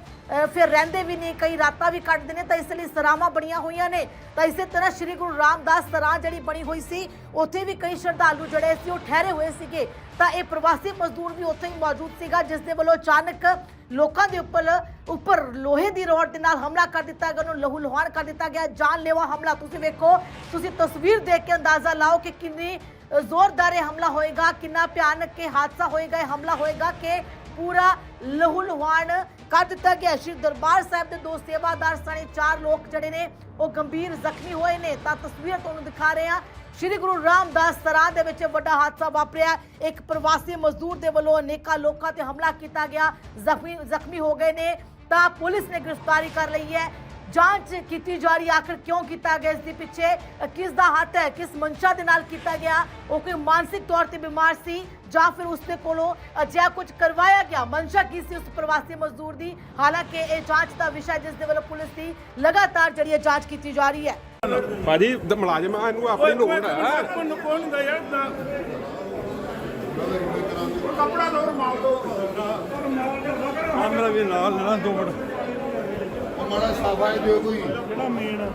ਫਿਰ ਰਹਿੰਦੇ ਵੀ ਨੇ, ਕਈ ਰਾਤਾਂ ਵੀ ਕੱਟਦੇ ਨੇ, ਤਾਂ ਇਸ ਲਈ ਸਰਾਵਾਂ ਬਣੀਆਂ ਹੋਈਆਂ ਨੇ। ਤਾਂ ਇਸੇ ਤਰ੍ਹਾਂ ਸ਼੍ਰੀ ਗੁਰੂ ਰਾਮਦਾਸ ਸਰਾਂ ਜਿਹੜੀ ਬਣੀ ਹੋਈ ਸੀ, ਉੱਥੇ ਵੀ ਕਈ ਸ਼ਰਧਾਲੂ ਜਿਹੜੇ ਸੀ ਉਹ ਠਹਿਰੇ ਹੋਏ ਸੀਗੇ। ਤਾਂ ਇਹ ਪ੍ਰਵਾਸੀ ਮਜ਼ਦੂਰ ਵੀ ਉੱਥੇ ਹੀ ਮੌਜੂਦ ਸੀਗਾ ਜਿਸ ਦੇ ਵੱਲੋਂ ਅਚਾਨਕ ਲੋਕਾਂ ਦੇ ਉੱਪਰ ਉੱਪਰ ਲੋਹੇ ਦੀ ਰੋਡ ਦੇ ਨਾਲ ਹਮਲਾ ਕਰ ਦਿੱਤਾ ਗਿਆ ਉਹਨੂੰ ਲਹੂ ਲੁਹਾਨ ਕਰ ਦਿੱਤਾ ਗਿਆ ਜਾਨਲੇਵਾ ਹਮਲਾ। ਤੁਸੀਂ ਵੇਖੋ ਤੁਸੀਂ ਤਸਵੀਰ ਦੇਖ ਕੇ ਅੰਦਾਜ਼ਾ ਲਾਓ ਕਿ ਕਿੰਨੀ ਅ, ਜ਼ੋਰਦਾਰ ਇਹ ਹਮਲਾ ਹੋਏਗਾ ਕਿੰਨਾ ਭਿਆਨਕ ਇਹ ਹਾਦਸਾ ਹੋਏਗਾ ਇਹ ਹਮਲਾ ਹੋਏਗਾ ਕਿ ਪੂਰਾ ਲਹੂ ਲੁਹਾਨ ਕਰ ਦਿੱਤਾ ਗਿਆ। ਸ਼੍ਰੀ ਦਰਬਾਰ ਸਾਹਿਬ ਦੇ ਦੋ ਸੇਵਾਦਾਰ ਸਣੇ ਚਾਰ ਲੋਕ ਜਿਹੜੇ ਨੇ ਉਹ ਗੰਭੀਰ ਜ਼ਖਮੀ ਹੋਏ ਨੇ। ਤਾਂ ਤਸਵੀਰ ਤੁਹਾਨੂੰ ਦਿਖਾ ਰਹੇ ਹਾਂ। ਸ਼੍ਰੀ ਗੁਰੂ ਰਾਮਦਾਸ ਸਰਾਂ ਦੇ ਵਿੱਚ ਵੱਡਾ ਹਾਦਸਾ ਵਾਪਰਿਆ। ਇੱਕ ਪ੍ਰਵਾਸੀ ਮਜ਼ਦੂਰ ਦੇ ਵੱਲੋਂ ਅਨੇਕਾਂ ਲੋਕਾਂ ਤੇ ਹਮਲਾ ਕੀਤਾ ਗਿਆ। ਜ਼ਖਮੀ ਜ਼ਖਮੀ ਹੋ ਗਏ ਨੇ। ਤਾਂ ਪੁਲਿਸ ਨੇ ਗ੍ਰਿਫਤਾਰੀ ਕਰ ਲਈ ਹੈ। ਜਾਂਚ ਕੀਤੀ ਜਾ ਰਹੀ ਹੈ। ਕਿਉਂ ਕੀਤਾ ਗਿਆ ਇਸ ਦੇ ਪਿੱਛੇ? ਕਿਸ ਦਾ ਹੱਥ ਹੈ? ਕਿਸ ਮਨਸ਼ਾ ਦੇ ਨਾਲ ਕੀਤਾ ਗਿਆ? ਉਹ ਕੋਈ ਮਾਨਸਿਕ ਤੌਰ ਤੇ ਬਿਮਾਰ ਸੀ ਜਾਂ ਫਿਰ ਉਸਦੇ ਕੋਲੋਂ ਅਜਿਹਾ ਕੁਝ ਕਰਵਾਇਆ ਗਿਆ? ਮਨਸ਼ਾ ਕੀ ਸੀ ਉਸ ਪ੍ਰਵਾਸੀ ਮਜ਼ਦੂਰ ਦੀ? ਹਾਲਾਂਕਿ ਇਹ ਜਾਂਚ ਦਾ ਵਿਸ਼ਾ ਜਿਸ ਦੇ ਵੱਲੋਂ ਪੁਲਿਸ ਦੀ ਲਗਾਤਾਰ ਜਿਹੜੀ ਹੈ ਜਾਂਚ ਕੀਤੀ ਜਾ ਰਹੀ ਹੈ। ਭਾਜੀ ਦ- ਮੁਲਾਜ਼ਮ ਆ ਇਹਨੂੰ ਆਪਣੀ ਲੋੜ ਹੈ ਕੋਣ ਕੋਣ ਹੁੰਦਾ ਯਾਰ ਦਾ ਕਪੜਾ ਦੋ ਰਮਾਲ ਦੋ। ਆਮਰਾ ਵੀ ਨਾਲ ਨਾ ਦੋ ਮਿੰਟ। ਉਹ ਮਾੜਾ ਸਾਫਾਈ ਦਿਓ ਕੋਈ। ਜਿਹੜਾ ਮੇਨ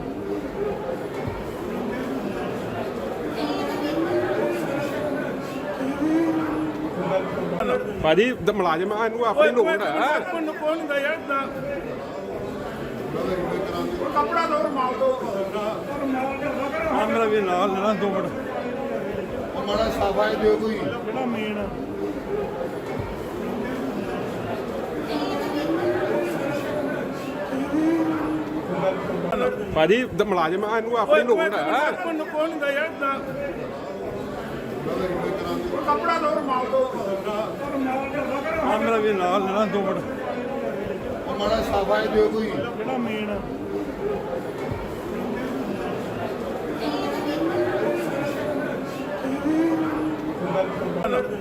ਭਾਜੀ ਦ- ਮੁਲਾਜ਼ਮ ਆ ਇਹਨੂੰ ਆਪਣੀ ਲੋੜ ਹੈ ਕੋਣ ਕੋਣ ਹੁੰਦਾ ਯਾਰ ਦਾ ਕਪੜਾ ਦੋ ਰਮਾਲ ਦੋ ਆਮਰਾ ਵੀ ਨਾਲ ਨਾ ਦੋ ਮਿੰਟ। ਉਹ ਮਾੜਾ ਸਾਫਾਈ ਦਿਓ ਕੋਈ। ਜਿਹੜਾ ਮੇਨ ਭਾਜੀ ਦ- ਮੁਲਾਜ਼ਮ ਆ ਇਹਨੂੰ ਆਪਣੀ ਲੋੜ ਹੈ ਕੋਣ ਕੋਣ ਹੁੰਦਾ ਯਾਰ ਦਾ ਕਪੜਾ ਦੋ ਰਮਾਲ ਦੋ ਆਮਰਾ ਵੀ ਨਾਲ ਨਾ ਦੋ ਮਿੰਟ। ਉਹ ਮਾੜਾ ਸਾਫਾਈ ਦਿਓ ਕੋਈ। ਜਿਹੜਾ ਮੇਨ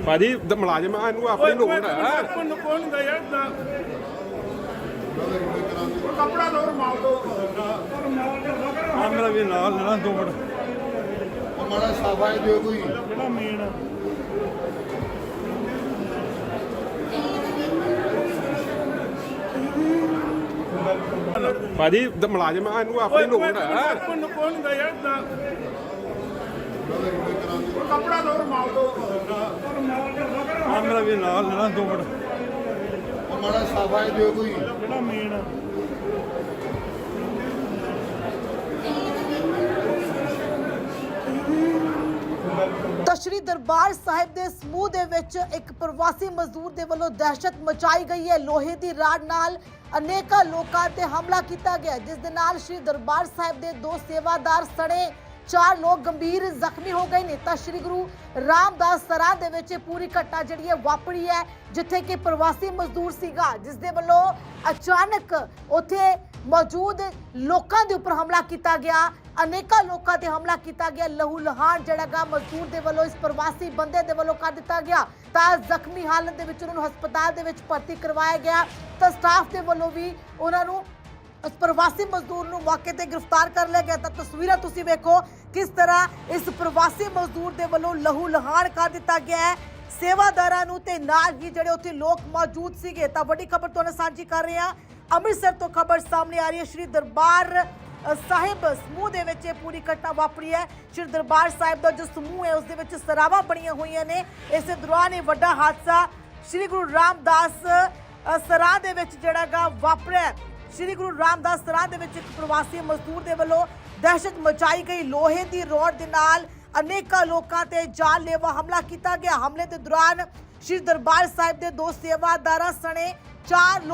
ਭਾਜੀ ਦ- ਮੁਲਾਜ਼ਮ ਆ ਇਹਨੂੰ ਆਪਣੀ ਲੋੜ ਹੈ ਕੋਣ ਕੋਣ ਹੁੰਦਾ ਯਾਰ ਦਾ ਕਪੜਾ ਦੋ ਰਮਾਲ ਦੋ ਆਮਰਾ ਵੀ ਨਾਲ ਨਾ ਦੋ ਮਿੰਟ। ਉਹ ਮਾੜਾ ਸਾਫਾਈ ਦਿਓ ਕੋਈ ਜਿਹੜਾ ਮੇਨ ਭਾਜੀ ਦ- ਮੁਲਾਜ਼ਮ ਆ ਇਹਨੂੰ ਆਪਣੀ ਲੋੜ ਹੈ ਕੋਣ ਕੋਣ ਹੁੰਦਾ ਯਾਰ ਦਾ ਕਪੜਾ ਦੋ ਰਮਾਲ ਦੋ। ਆਮਰਾ ਵੀ ਨਾਲ ਨਾ ਦੋ ਮਿੰਟ। ਉਹ ਮਾੜਾ ਸਾਫਾਈ ਦਿਓ ਕੋਈ। ਜਿਹੜਾ ਮੇਨ ਤਾਂ ਸ਼੍ਰੀ ਦਰਬਾਰ ਸਾਹਿਬ ਦੇ ਸਮੂਹ ਦੇ ਵਿੱਚ ਇੱਕ ਪ੍ਰਵਾਸੀ ਮਜ਼ਦੂਰ ਦੇ ਵੱਲੋਂ ਦਹਿਸ਼ਤ ਮਚਾਈ ਗਈ ਹੈ। ਲੋਹੇ ਦੀ ਰਾਡ ਨਾਲ ਅਨੇਕਾਂ ਲੋਕਾਂ ਤੇ ਹਮਲਾ ਕੀਤਾ ਗਿਆ ਜਿਸ ਦੇ ਨਾਲ ਸ਼੍ਰੀ ਦਰਬਾਰ ਸਾਹਿਬ ਦੇ ਦੋ ਸੇਵਾਦਾਰ ਸੜੇ। ਚਾਰ ਲੋਕ ਗੰਭੀਰ ਜ਼ਖਮੀ ਹੋ ਗਏ ਨੇ। ਤਾਂ ਸ਼੍ਰੀ ਗੁਰੂ ਰਾਮਦਾਸ ਸਰਾਂ ਦੇ ਵਿੱਚ ਇਹ ਪੂਰੀ ਘਟਨਾ ਜਿਹੜੀ ਹੈ ਵਾਪਰੀ ਹੈ, ਜਿੱਥੇ ਕਿ ਪ੍ਰਵਾਸੀ ਮਜ਼ਦੂਰ ਸੀਗਾ ਜਿਸ ਦੇ ਵੱਲੋਂ ਅਚਾਨਕ ਉੱਥੇ ਮੌਜੂਦ ਲੋਕਾਂ ਦੇ ਉੱਪਰ ਹਮਲਾ ਕੀਤਾ ਗਿਆ। ਅਨੇਕਾਂ ਲੋਕਾਂ ਤੇ ਹਮਲਾ ਕੀਤਾ ਗਿਆ। ਲਹੂ ਲਹਾਨ ਜਿਹੜਾ ਗਾ ਮਜ਼ਦੂਰ ਦੇ ਵੱਲੋਂ ਇਸ ਪ੍ਰਵਾਸੀ ਬੰਦੇ ਦੇ ਵੱਲੋਂ ਕਰ ਦਿੱਤਾ ਗਿਆ। ਤਾਂ ਜ਼ਖਮੀ ਹਾਲਤ ਦੇ ਵਿੱਚ ਉਹਨਾਂ ਨੂੰ ਹਸਪਤਾਲ ਦੇ ਵਿੱਚ ਭਰਤੀ ਕਰਵਾਇਆ ਗਿਆ। ਤਾਂ ਸਟਾਫ ਦੇ ਵੱਲੋਂ ਵੀ ਉਹਨਾਂ ਨੂੰ ਉਸ ਪ੍ਰਵਾਸੀ ਮਜ਼ਦੂਰ ਨੂੰ ਮੌਕੇ ਤੇ ਗ੍ਰਿਫਤਾਰ ਕਰ ਲਿਆ ਗਿਆ। ਤਾਂ ਤਸਵੀਰਾਂ ਤੁਸੀਂ ਵੇਖੋ ਕਿਸ ਤਰ੍ਹਾਂ ਇਸ ਪ੍ਰਵਾਸੀ ਮਜ਼ਦੂਰ ਦੇ ਵੱਲੋਂ ਲਹੂ ਲਹਾਣ ਕਰ ਦਿੱਤਾ ਗਿਆ ਹੈ। ਸੇਵਾਦਾਰਾਂ ਨੂੰ ਤੇ ਨਾਲ ਹੀ ਜਿਹੜੇ ਉੱਥੇ ਲੋਕ ਮੌਜੂਦ ਸੀਗੇ ਤਾਂ ਵੱਡੀ ਖਬਰ ਤੁਹਾਨੂੰ ਸਾਂਝੀ ਕਰ ਰਹੇ ਹਾਂ। ਅੰਮ੍ਰਿਤਸਰ ਤੋਂ ਖਬਰ ਸਾਹਮਣੇ ਆ ਰਹੀ ਹੈ ਸ਼੍ਰੀ ਦਰਬਾਰ ਸਾਹਿਬ ਸਮੂਹ ਦੇ ਵਿੱਚ ਇਹ ਪੂਰੀ ਘਟਨਾ ਵਾਪਰੀ ਹੈ। ਸ਼੍ਰੀ ਦਰਬਾਰ ਸਾਹਿਬ ਦਾ ਜੋ ਸਮੂਹ ਹੈ ਉਸ ਦੇ ਵਿੱਚ ਸਰਾਵਾਂ ਬਣੀਆਂ ਹੋਈਆਂ ਨੇ। ਇਸੇ ਦੌਰਾਨ ਇਹ ਵੱਡਾ ਹਾਦਸਾ ਸ਼੍ਰੀ ਗੁਰੂ ਰਾਮਦਾਸ ਅ, ਦੇ ਵਿੱਚ ਜਿਹੜਾ ਗਾ ਵਾਪਰਿਆ। ਸ਼੍ਰੀ ਗੁਰੂ ਰਾਮਦਾਸ ਸਰਾਂ ਦੇ ਵਿੱਚ ਇੱਕ ਪ੍ਰਵਾਸੀ ਮਜ਼ਦੂਰ ਦੇ ਵੱਲੋਂ ਦਹਿਸ਼ਤ ਮਚਾਈ ਗਈ। ਲੋਹੇ ਦੀ ਰੋਡ ਦੇ ਨਾਲ ਅਨੇਕਾਂ ਲੋਕਾਂ ਤੇ ਜਾਨਲੇਵਾ ਹਮਲਾ ਕੀਤਾ ਗਿਆ। ਹਮਲੇ ਦੇ ਦੌਰਾਨ ਸ਼੍ਰੀ ਦਰਬਾਰ ਸਾਹਿਬ ਦੇ ਦੋ ਸੇਵਾਦਾਰਾਂ ਸਣੇ ਚਾਰ